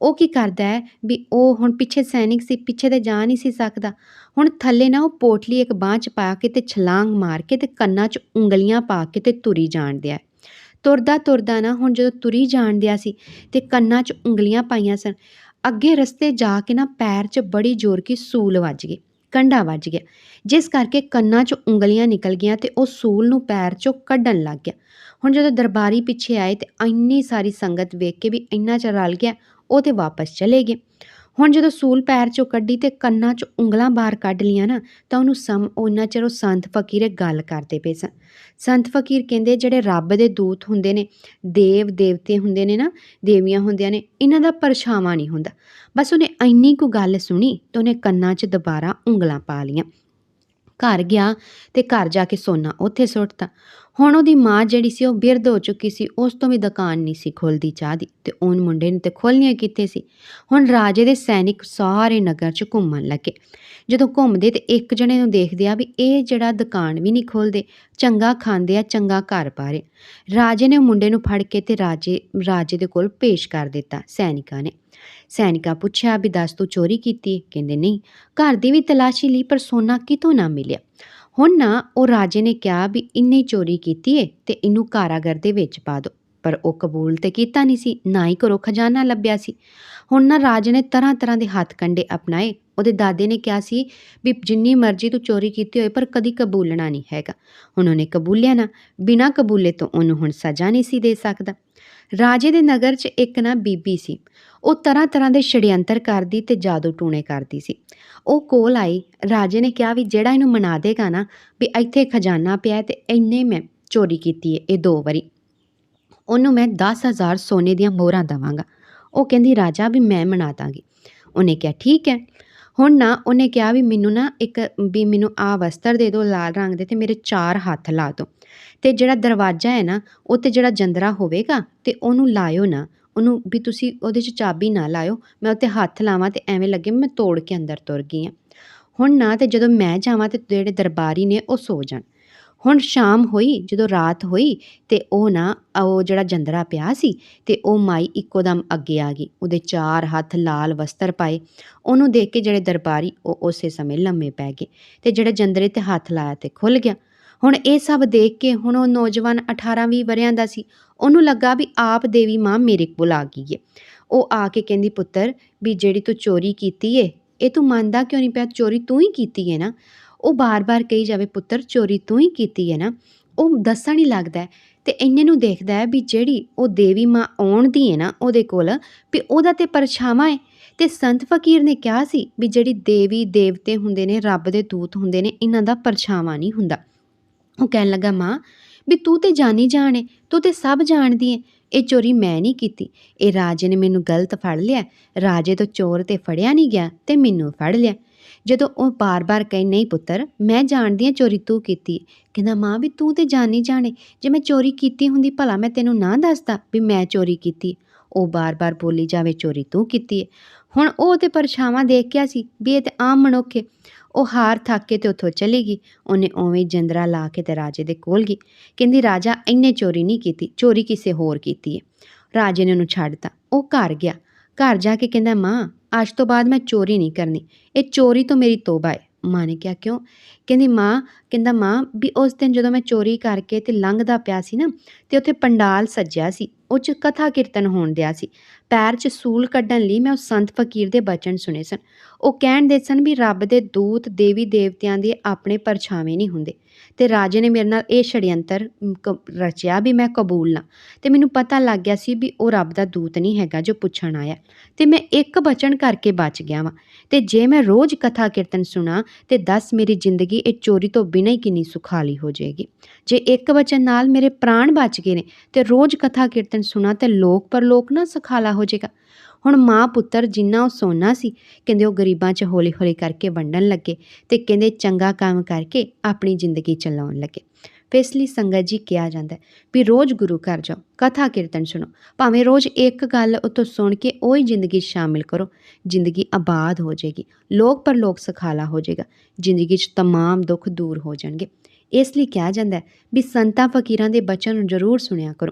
S1: ਉਹ ਕੀ ਕਰਦਾ ਹੈ? ਵੀ ਉਹ ਹੁਣ ਪਿੱਛੇ ਸੈਨਿਕ ਸੀ, ਪਿੱਛੇ ਤੇ ਜਾ ਨਹੀਂ ਸੀ ਸਕਦਾ। ਹੁਣ ਥੱਲੇ ਨਾ ਉਹ ਪੋਟਲੀ ਇੱਕ ਬਾਂਹ 'ਚ ਪਾ ਕੇ ਤੇ ਛਲਾਂਗ ਮਾਰ ਕੇ ਤੇ ਕੰਨਾਂ 'ਚ ਉਂਗਲੀਆਂ ਪਾ ਕੇ ਤੇ ਤੁਰੀ ਜਾਣ ਦਿਆ ਤੁਰਦਾ ਤੁਰਦਾ ਨਾ ਹੁਣ ਜਦੋਂ ਤੁਰੀ ਜਾਣ ਦਿਆ ਸੀ ਤੇ ਕੰਨਾਂ 'ਚ ਉਂਗਲੀਆਂ ਪਾਈਆਂ ਸਨ, ਅੱਗੇ ਰਸਤੇ ਜਾ ਕੇ ਨਾ ਪੈਰ 'ਚ ਬੜੀ ਜ਼ੋਰ ਕੀ ਸੂਲ ਵੱਜ ਗਈ, ਕੰਡਾ ਵੱਜ ਗਿਆ। ਜਿਸ ਕਰਕੇ ਕੰਨਾਂ 'ਚ ਉਂਗਲੀਆਂ ਨਿਕਲ ਗਈਆਂ ਤੇ ਉਹ ਸੂਲ ਨੂੰ ਪੈਰ 'ਚੋਂ ਕੱਢਣ ਲੱਗ ਗਿਆ। ਹੁਣ ਜਦੋਂ ਦਰਬਾਰੀ ਪਿੱਛੇ ਆਏ ਤੇ ਇੰਨੀ ਸਾਰੀ ਸੰਗਤ ਵੇਖ ਕੇ ਵੀ ਇੰਨਾ ਚ ਰਲ ਗਿਆ ਉਹ ਤੇ ਵਾਪਸ ਚਲੇ ਗਏ। ਹੁਣ ਜਦੋਂ ਸੂਲ ਪੈਰ 'ਚੋਂ ਕੱਢੀ ਤੇ ਕੰਨਾਂ 'ਚ ਉਂਗਲਾਂ ਬਾਹਰ ਕੱਢ ਲੀਆਂ ਨਾ, ਤਾਂ ਉਹਨੂੰ ਸਮ, ਉਹਨਾਂ ਚਿਰ ਉਹ ਸੰਤ ਫਕੀਰ ਇਹ ਗੱਲ ਕਰਦੇ ਪਏ ਸਨ। ਸੰਤ ਫਕੀਰ ਕਹਿੰਦੇ ਜਿਹੜੇ ਰੱਬ ਦੇ ਦੂਤ ਹੁੰਦੇ ਨੇ, ਦੇਵ ਦੇਵਤੇ ਹੁੰਦੇ ਨੇ ਨਾ, ਦੇਵੀਆਂ ਹੁੰਦੀਆਂ ਨੇ, ਇਹਨਾਂ ਦਾ ਪਰਛਾਵਾਂ ਨਹੀਂ ਹੁੰਦਾ। ਬਸ ਉਹਨੇ ਇੰਨੀ ਕੁ ਗੱਲ ਸੁਣੀ ਤਾਂ ਉਹਨੇ ਕੰਨਾਂ 'ਚ ਦੁਬਾਰਾ ਉਂਗਲਾਂ ਪਾ ਲੀਆਂ ਘਰ ਗਿਆ ਤੇ ਘਰ ਜਾ ਕੇ ਸੋਨਾ ਉੱਥੇ ਸੁੱਟਤਾ। ਹੁਣ ਉਹਦੀ ਮਾਂ ਜਿਹੜੀ ਸੀ ਉਹ ਬਿਰਧ ਹੋ ਚੁੱਕੀ ਸੀ, ਉਸ ਤੋਂ ਵੀ ਦੁਕਾਨ ਨਹੀਂ ਸੀ ਖੋਲਦੀ ਚਾਹ ਦੀ ਤੇ ਉਹ ਮੁੰਡੇ ਨੇ ਤੇ ਖੋਲ੍ਹਣੀਆਂ ਕਿੱਥੇ ਸੀ। ਹੁਣ ਰਾਜੇ ਦੇ ਸੈਨਿਕ ਸਾਰੇ ਨਗਰ 'ਚ ਘੁੰਮਣ ਲੱਗੇ। ਜਦੋਂ ਘੁੰਮਦੇ ਤੇ ਇੱਕ ਜਣੇ ਨੂੰ ਦੇਖਦੇ ਆ ਵੀ ਇਹ ਜਿਹੜਾ ਦੁਕਾਨ ਵੀ ਨਹੀਂ ਖੋਲਦੇ ਚੰਗਾ ਖਾਂਦੇ ਆ, ਚੰਗਾ ਘਰ ਪਾਰੇ। ਰਾਜੇ ਨੇ ਮੁੰਡੇ ਨੂੰ ਫੜ ਕੇ ਤੇ ਰਾਜੇ ਰਾਜੇ ਦੇ ਕੋਲ ਪੇਸ਼ ਕਰ ਦਿੱਤਾ ਸੈਨਿਕਾਂ ਨੇ। ਸੈਨਿਕਾਂ ਪੁੱਛਿਆ ਵੀ ਦੱਸ ਤੂੰ ਚੋਰੀ ਕੀਤੀ? ਕਹਿੰਦੇ ਨਹੀਂ। ਘਰ ਦੀ ਵੀ ਤਲਾਸ਼ੀ ਲਈ ਪਰ ਸੋਨਾ ਕਿਤੋਂ ਨਾ ਮਿਲਿਆ। ਹੁਣ ਨਾ ਉਹ ਰਾਜੇ ਨੇ ਕਿਹਾ ਵੀ ਇੰਨੇ ਚੋਰੀ ਕੀਤੀ ਏ ਤੇ ਇਹਨੂੰ ਕਾਰਾਗਰ ਦੇ ਵਿੱਚ ਪਾ ਦਿਓ ਪਰ ਉਹ ਕਬੂਲ ਤੇ ਕੀਤਾ ਨਹੀਂ ਸੀ, ਨਾ ਹੀ ਘਰੋਂ ਖਜ਼ਾਨਾ ਲੱਭਿਆ ਸੀ। ਹੁਣ ਨਾ ਰਾਜੇ ਨੇ ਤਰ੍ਹਾਂ ਤਰ੍ਹਾਂ ਦੇ ਹੱਥ ਕੰਡੇ ਅਪਣਾਏ। ਉਹਦੇ ਦਾਦੇ ਨੇ ਕਿਹਾ ਸੀ ਵੀ ਜਿੰਨੀ ਮਰਜ਼ੀ ਤੂੰ ਚੋਰੀ ਕੀਤੀ ਹੋਏ ਪਰ ਕਦੀ ਕਬੂਲਣਾ ਨਹੀਂ ਹੈਗਾ। ਹੁਣ ਉਹਨੇ ਕਬੂਲਿਆ ਨਾ। ਬਿਨਾਂ ਕਬੂਲੇ ਤੋਂ ਉਹਨੂੰ ਹੁਣ ਸਜ਼ਾ ਨਹੀਂ ਸੀ ਦੇ ਸਕਦਾ। ਰਾਜੇ ਦੇ ਨਗਰ 'ਚ ਇੱਕ ਨਾ ਬੀਬੀ ਸੀ। ਉਹ ਤਰ੍ਹਾਂ ਤਰ੍ਹਾਂ ਦੇ ਛੜਯੰਤਰ ਕਰਦੀ ਤੇ ਜਾਦੂ ਟੂਣੇ ਕਰਦੀ ਸੀ। ਉਹ ਕੋਲ ਆਈ। ਰਾਜੇ ਨੇ ਕਿਹਾ ਵੀ ਜਿਹੜਾ ਇਹਨੂੰ ਮਨਾ ਦੇਗਾ ਨਾ ਵੀ ਇੱਥੇ ਖਜ਼ਾਨਾ ਪਿਆ ਹੈ ਤੇ ਇੰਨੇ ਮੈਂ ਚੋਰੀ ਕੀਤੀ ਹੈ ਇਹ ਦੋ ਵਾਰੀ। ਉਹਨੂੰ ਮੈਂ 10000 ਸੋਨੇ ਦੀਆਂ ਮੋਹਰਾਂ ਦਵਾਂਗਾ। ਉਹ ਕਹਿੰਦੀ, ਰਾਜਾ, ਵੀ ਮੈਂ ਮਨਾ ਦਾਂਗੀ। ਉਹਨੇ ਕਿਹਾ, ਠੀਕ ਹੈ। ਹੁਣ ਨਾ ਉਹਨੇ ਕਿਹਾ ਵੀ ਮੈਨੂੰ ਨਾ ਇੱਕ, ਵੀ ਮੈਨੂੰ ਆ ਵਸਤਰ ਦੇ ਦਿਓ ਲਾਲ ਰੰਗ ਦੇ ਤੇ ਮੇਰੇ ਚਾਰ ਹੱਥ ਲਾ ਦਿਓ। ਤੇ ਜਿਹੜਾ ਦਰਵਾਜ਼ਾ ਹੈ ਨਾ, ਉਹ ਤੇ ਜਿਹੜਾ ਜੰਦਰਾ ਹੋਵੇਗਾ, ਤੇ ਉਹਨੂੰ ਲਾਇਓ ਨਾ। ਉਹਨੂੰ ਵੀ ਤੁਸੀਂ ਉਹਦੇ 'ਚ ਚਾਬੀ ਨਾ ਲਾਇਓ। ਮੈਂ ਉੱਤੇ ਹੱਥ ਲਾਵਾਂ ਤੇ ਐਵੇਂ ਲੱਗੇ ਮੈਂ ਤੋੜ ਕੇ ਅੰਦਰ ਤੁਰ ਗਈ ਹਾਂ। ਹੁਣ ਨਾ ਤੇ ਜਦੋਂ ਮੈਂ ਜਾਵਾਂ ਤੇ ਜਿਹੜੇ ਦਰਬਾਰੀ ਨੇ ਉਹ ਸੋ ਜਾਣ। ਹੁਣ ਸ਼ਾਮ ਹੋਈ, ਜਦੋਂ ਰਾਤ ਹੋਈ ਤੇ ਉਹ ਨਾ, ਉਹ ਜਿਹੜਾ ਜੰਦਰਾ ਪਿਆ ਸੀ ਤੇ ਉਹ ਮਾਈ ਇੱਕੋ ਦਮ ਅੱਗੇ ਆ ਗਈ। ਉਹਦੇ ਚਾਰ ਹੱਥ ਲਾਲ ਵਸਤਰ ਪਾਏ। ਉਹਨੂੰ ਦੇਖ ਕੇ ਜਿਹੜੇ ਦਰਬਾਰੀ ਉਹ ਉਸੇ ਸਮੇਂ ਲੰਮੇ ਪੈ ਗਏ ਤੇ ਜਿਹੜੇ ਜੰਦਰੇ ਤੇ ਹੱਥ ਲਾਇਆ ਤੇ ਖੁੱਲ ਗਿਆ। ਹੁਣ ਇਹ ਸਭ ਦੇਖ ਕੇ ਹੁਣ ਉਹ ਨੌਜਵਾਨ 18-20 ਵਰਿਆਂ ਦਾ ਸੀ। ਉਹਨੂੰ ਲੱਗਾ ਵੀ ਆਪ ਦੇਵੀ ਮਾਂ ਮੇਰੇ ਕੋਲ ਆ ਗਈ ਏ। ਉਹ ਆ ਕੇ ਕਹਿੰਦੀ, ਪੁੱਤਰ, ਵੀ ਜਿਹੜੀ ਤੂੰ ਚੋਰੀ ਕੀਤੀ ਏ, ਇਹ ਤੂੰ ਮੰਨਦਾ ਕਿਉਂ ਨਹੀਂ ਪਿਆ? ਚੋਰੀ ਤੂੰ ਹੀ ਕੀਤੀ ਏ ਨਾ? ਉਹ ਬਾਰ-ਬਾਰ ਕਹੀ ਜਾਵੇ, ਪੁੱਤਰ, ਚੋਰੀ ਤੂੰ ਹੀ ਕੀਤੀ ਏ ਨਾ? ਉਹ ਦੱਸਣ ਹੀ ਲੱਗਦਾ ਹੈ ਤੇ ਇੰਨੇ ਨੂੰ ਦੇਖਦਾ ਹੈ ਵੀ ਜਿਹੜੀ ਉਹ ਦੇਵੀ ਮਾਂ ਆਉਣ ਦੀ ਹੈ ਨਾ ਉਹਦੇ ਕੋਲ, ਵੀ ਉਹਦਾ ਤੇ ਪਰਛਾਵਾਂ ਏ। ਤੇ ਸੰਤ ਫਕੀਰ ਨੇ ਕਿਹਾ ਸੀ ਵੀ ਜਿਹੜੀ ਦੇਵੀ ਦੇਵਤੇ ਹੁੰਦੇ ਨੇ, ਰੱਬ ਦੇ ਦੂਤ ਹੁੰਦੇ ਨੇ, ਇਹਨਾਂ ਦਾ ਪਰਛਾਵਾਂ ਨਹੀਂ ਹੁੰਦਾ। ਉਹ ਕਹਿਣ ਲੱਗਾ, ਮਾਂ, ਵੀ ਤੂੰ ਤੇ ਜਾਣੀ ਜਾਣੇ ਤੂੰ ਤੇ ਸਭ ਜਾਣਦੀ ਏ। ਇਹ ਚੋਰੀ ਮੈਂ ਨਹੀਂ ਕੀਤੀ। ਇਹ ਰਾਜੇ ਨੇ ਮੈਨੂੰ ਗਲਤ ਫੜ ਲਿਆ। ਰਾਜੇ ਤੋਂ ਚੋਰ ਤੇ ਫੜਿਆ ਨਹੀਂ ਗਿਆ ਤੇ ਮੈਨੂੰ ਫੜ ਲਿਆ। ਜਦੋਂ ਉਹ ਬਾਰ-ਬਾਰ ਕਹੇ, ਨਹੀਂ ਪੁੱਤਰ, ਮੈਂ ਜਾਣਦੀ ਹਾਂ ਚੋਰੀ ਤੂੰ ਕੀਤੀ ਹੈ। ਕਹਿੰਦਾ, ਮਾਂ, ਵੀ ਤੂੰ ਤੇ ਜਾਣੀ ਜਾਣੇ ਜੇ ਮੈਂ ਚੋਰੀ ਕੀਤੀ ਹੁੰਦੀ, ਭਲਾ ਮੈਂ ਤੈਨੂੰ ਨਾ ਦੱਸਦਾ ਵੀ ਮੈਂ ਚੋਰੀ ਕੀਤੀ ਉਹ ਬਾਰ-ਬਾਰ ਬੋਲੀ ਜਾਵੇ, ਚੋਰੀ ਤੂੰ ਕੀਤੀ ਹੈ ਹੁਣ ਉਹ ਤੇ ਪਰਛਾਵਾਂ ਦੇਖ ਗਿਆ ਸੀ ਵੀ ਇਹ ਤੇ ਆਮ ਮਨੁੱਖ ਹੈ ਉਹ ਹਾਰ ਥੱਕ ਕੇ ਤੇ ਉੱਥੋਂ ਚਲੀ ਗਈ। ਉਹਨੇ ਉਵੇਂ ਜੰਦਰਾ ਲਾ ਕੇ ਤੇ ਰਾਜੇ ਦੇ ਕੋਲ ਗਈ। ਕਹਿੰਦੀ, ਰਾਜਾ, ਇੰਨੇ ਚੋਰੀ ਨਹੀਂ ਕੀਤੀ, ਚੋਰੀ ਕਿਸੇ ਹੋਰ ਕੀਤੀ ਹੈ ਰਾਜੇ ਨੇ ਉਹਨੂੰ ਛੱਡਤਾ ਉਹ ਘਰ ਗਿਆ। ਘਰ ਜਾ ਕੇ ਕਹਿੰਦਾ, ਮਾਂ, ਅੱਜ ਤੋਂ ਬਾਅਦ ਮੈਂ ਚੋਰੀ ਨਹੀਂ ਕਰਨੀ। ਇਹ ਚੋਰੀ ਤੋਂ ਮੇਰੀ ਤੋਬਾ ਹੈ ਮਾਂ ਨੇ ਕਿਹਾ, ਕਿਉਂ? ਕਹਿੰਦੀ, ਮਾਂ, ਕਹਿੰਦਾ, ਮਾਂ, ਵੀ ਉਸ ਦਿਨ ਜਦੋਂ ਮੈਂ ਚੋਰੀ ਕਰਕੇ ਤੇ ਲੰਘਦਾ ਪਿਆ ਸੀ ਨਾ, ਤੇ ਉੱਥੇ ਪੰਡਾਲ ਸੱਜਿਆ ਸੀ, ਉਹ 'ਚ ਕਥਾ ਕੀਰਤਨ ਹੋਣ ਦਿਆ ਸੀ। ਪੈਰ 'ਚ ਸੂਲ ਕੱਢਣ ਲਈ ਮੈਂ ਉਸ ਸੰਤ ਫਕੀਰ ਦੇ ਬਚਨ ਸੁਣੇ ਸਨ। ਉਹ ਕਹਿਣ ਦੇ ਸਨ ਵੀ ਰੱਬ ਦੇ ਦੂਤ ਦੇਵੀ ਦੇਵਤਿਆਂ ਦੇ ਆਪਣੇ ਪਰਛਾਵੇਂ ਨਹੀਂ ਹੁੰਦੇ। ਤੇ ਰਾਜੇ ਨੇ ਮੇਰੇ ਨਾਲ ਇਹ ਛੜਯੰਤਰ ਰਚਿਆ ਵੀ ਮੈਂ ਕਬੂਲ ਨਾ। ਤੇ ਮੈਨੂੰ ਪਤਾ ਲੱਗ ਗਿਆ ਸੀ ਵੀ ਉਹ ਰੱਬ ਦਾ ਦੂਤ ਨਹੀਂ ਹੈਗਾ ਜੋ ਪੁੱਛਣ ਆਇਆ। ਤੇ ਮੈਂ ਇੱਕ ਬਚਨ ਕਰਕੇ ਬਚ ਗਿਆ ਵਾਂ। ਤੇ ਜੇ ਮੈਂ ਰੋਜ਼ ਕਥਾ ਕੀਰਤਨ ਸੁਣਾ, ਤੇ ਦੱਸ ਮੇਰੀ ਜ਼ਿੰਦਗੀ ਇਹ ਚੋਰੀ ਤੋਂ ਬਿਨਾਂ ਹੀ ਕਿੰਨੀ ਸੁਖਾਲੀ ਹੋ ਜਾਏਗੀ। ਜੇ ਇੱਕ ਬਚਨ ਨਾਲ ਮੇਰੇ ਪ੍ਰਾਣ ਬਚ ਗਏ ਨੇ, ਤੇ ਰੋਜ਼ ਕਥਾ ਕੀਰਤਨ ਸੁਣਾ, ਤੇ ਲੋਕ ਪਰ ਲੋਕ ਨਾ ਸੁਖਾਲਾ ਹੋ ਜਾਏਗਾ। ਹੁਣ ਮਾਂ ਪੁੱਤਰ ਜਿੰਨਾ ਉਹ ਸੋਨਾ ਸੀ ਕਹਿੰਦੇ ਉਹ ਗਰੀਬਾਂ 'ਚ ਹੌਲੀ ਹੌਲੀ ਕਰਕੇ ਵੰਡਣ ਲੱਗੇ ਤੇ ਕਹਿੰਦੇ ਚੰਗਾ ਕੰਮ ਕਰਕੇ ਆਪਣੀ ਜ਼ਿੰਦਗੀ ਚਲਾਉਣ ਲੱਗੇ ਫਿਰ ਇਸ ਲਈ ਸੰਗਤ ਜੀ ਕਿਹਾ ਜਾਂਦਾ ਹੈ ਵੀ ਰੋਜ਼ ਗੁਰੂ ਘਰ ਜਾਓ ਕਥਾ ਕੀਰਤਨ ਸੁਣੋ ਭਾਵੇਂ ਰੋਜ਼ ਇੱਕ ਗੱਲ ਉਤੋਂ ਸੁਣ ਕੇ ਉਹ ਹੀ ਜ਼ਿੰਦਗੀ 'ਚ ਸ਼ਾਮਿਲ ਕਰੋ ਜ਼ਿੰਦਗੀ ਆਬਾਦ ਹੋ ਜਾਏਗੀ ਲੋਕ ਪਰਲੋਕ ਸੁਖਾਲਾ ਹੋ ਜਾਏਗਾ ਜ਼ਿੰਦਗੀ 'ਚ तमाम ਦੁੱਖ ਦੂਰ ਹੋ ਜਾਣਗੇ ਇਸ ਲਈ ਕਿਹਾ ਜਾਂਦਾ ਹੈ ਵੀ ਸੰਤਾਂ ਫਕੀਰਾਂ ਦੇ ਬਚਨ ਨੂੰ ਜ਼ਰੂਰ ਸੁਣਿਆ ਕਰੋ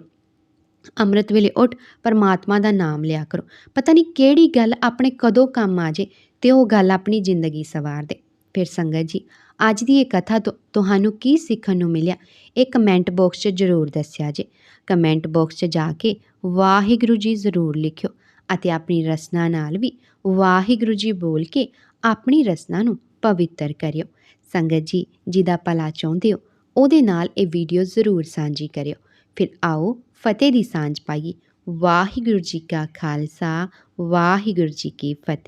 S1: ਅੰਮ੍ਰਿਤ ਵੇਲੇ ਉੱਠ ਪਰਮਾਤਮਾ ਦਾ ਨਾਮ ਲਿਆ ਕਰੋ। ਪਤਾ ਨਹੀਂ ਕਿਹੜੀ ਗੱਲ ਆਪਣੇ ਕਦੋਂ ਕੰਮ ਆ ਜੇ ਤੇ ਉਹ ਗੱਲ ਆਪਣੀ ਜ਼ਿੰਦਗੀ ਸਵਾਰ ਦੇ। ਫਿਰ ਸੰਗਤ ਜੀ, ਅੱਜ ਦੀ ਇਹ ਕਥਾ ਤੋਂ, ਤੁਹਾਨੂੰ ਕੀ ਸਿੱਖਣ ਨੂੰ ਮਿਲਿਆ? ਇਹ ਕਮੈਂਟ ਬਾਕਸ 'ਚ ਜ਼ਰੂਰ ਦੱਸਿਆ ਜੇ। ਕਮੈਂਟ ਬਾਕਸ 'ਚ ਜਾ ਕੇ ਵਾਹਿਗੁਰੂ ਜੀ ਜ਼ਰੂਰ ਲਿਖਿਓ ਅਤੇ ਆਪਣੀ ਰਸਨਾ ਨਾਲ ਵੀ ਵਾਹਿਗੁਰੂ ਜੀ ਬੋਲ ਕੇ ਆਪਣੀ ਰਸਨਾ ਨੂੰ ਪਵਿੱਤਰ ਕਰਿਓ। ਸੰਗਤ ਜੀ, ਜਿਹਦਾ ਭਲਾ ਚਾਹੁੰਦੇ ਹੋ, ਉਹਦੇ ਨਾਲ ਇਹ ਵੀਡੀਓ ਜ਼ਰੂਰ ਸਾਂਝੀ ਕਰਿਓ। ਫਿਰ ਆਓ ਫਤਿਹ ਦੀ ਸਾਂਝ ਪਾਈਏ। ਵਾਹਿਗੁਰੂ ਜੀ ਕਾ ਖਾਲਸਾ ਵਾਹਿਗੁਰੂ ਜੀ ਕੀ ਫਤਿਹ।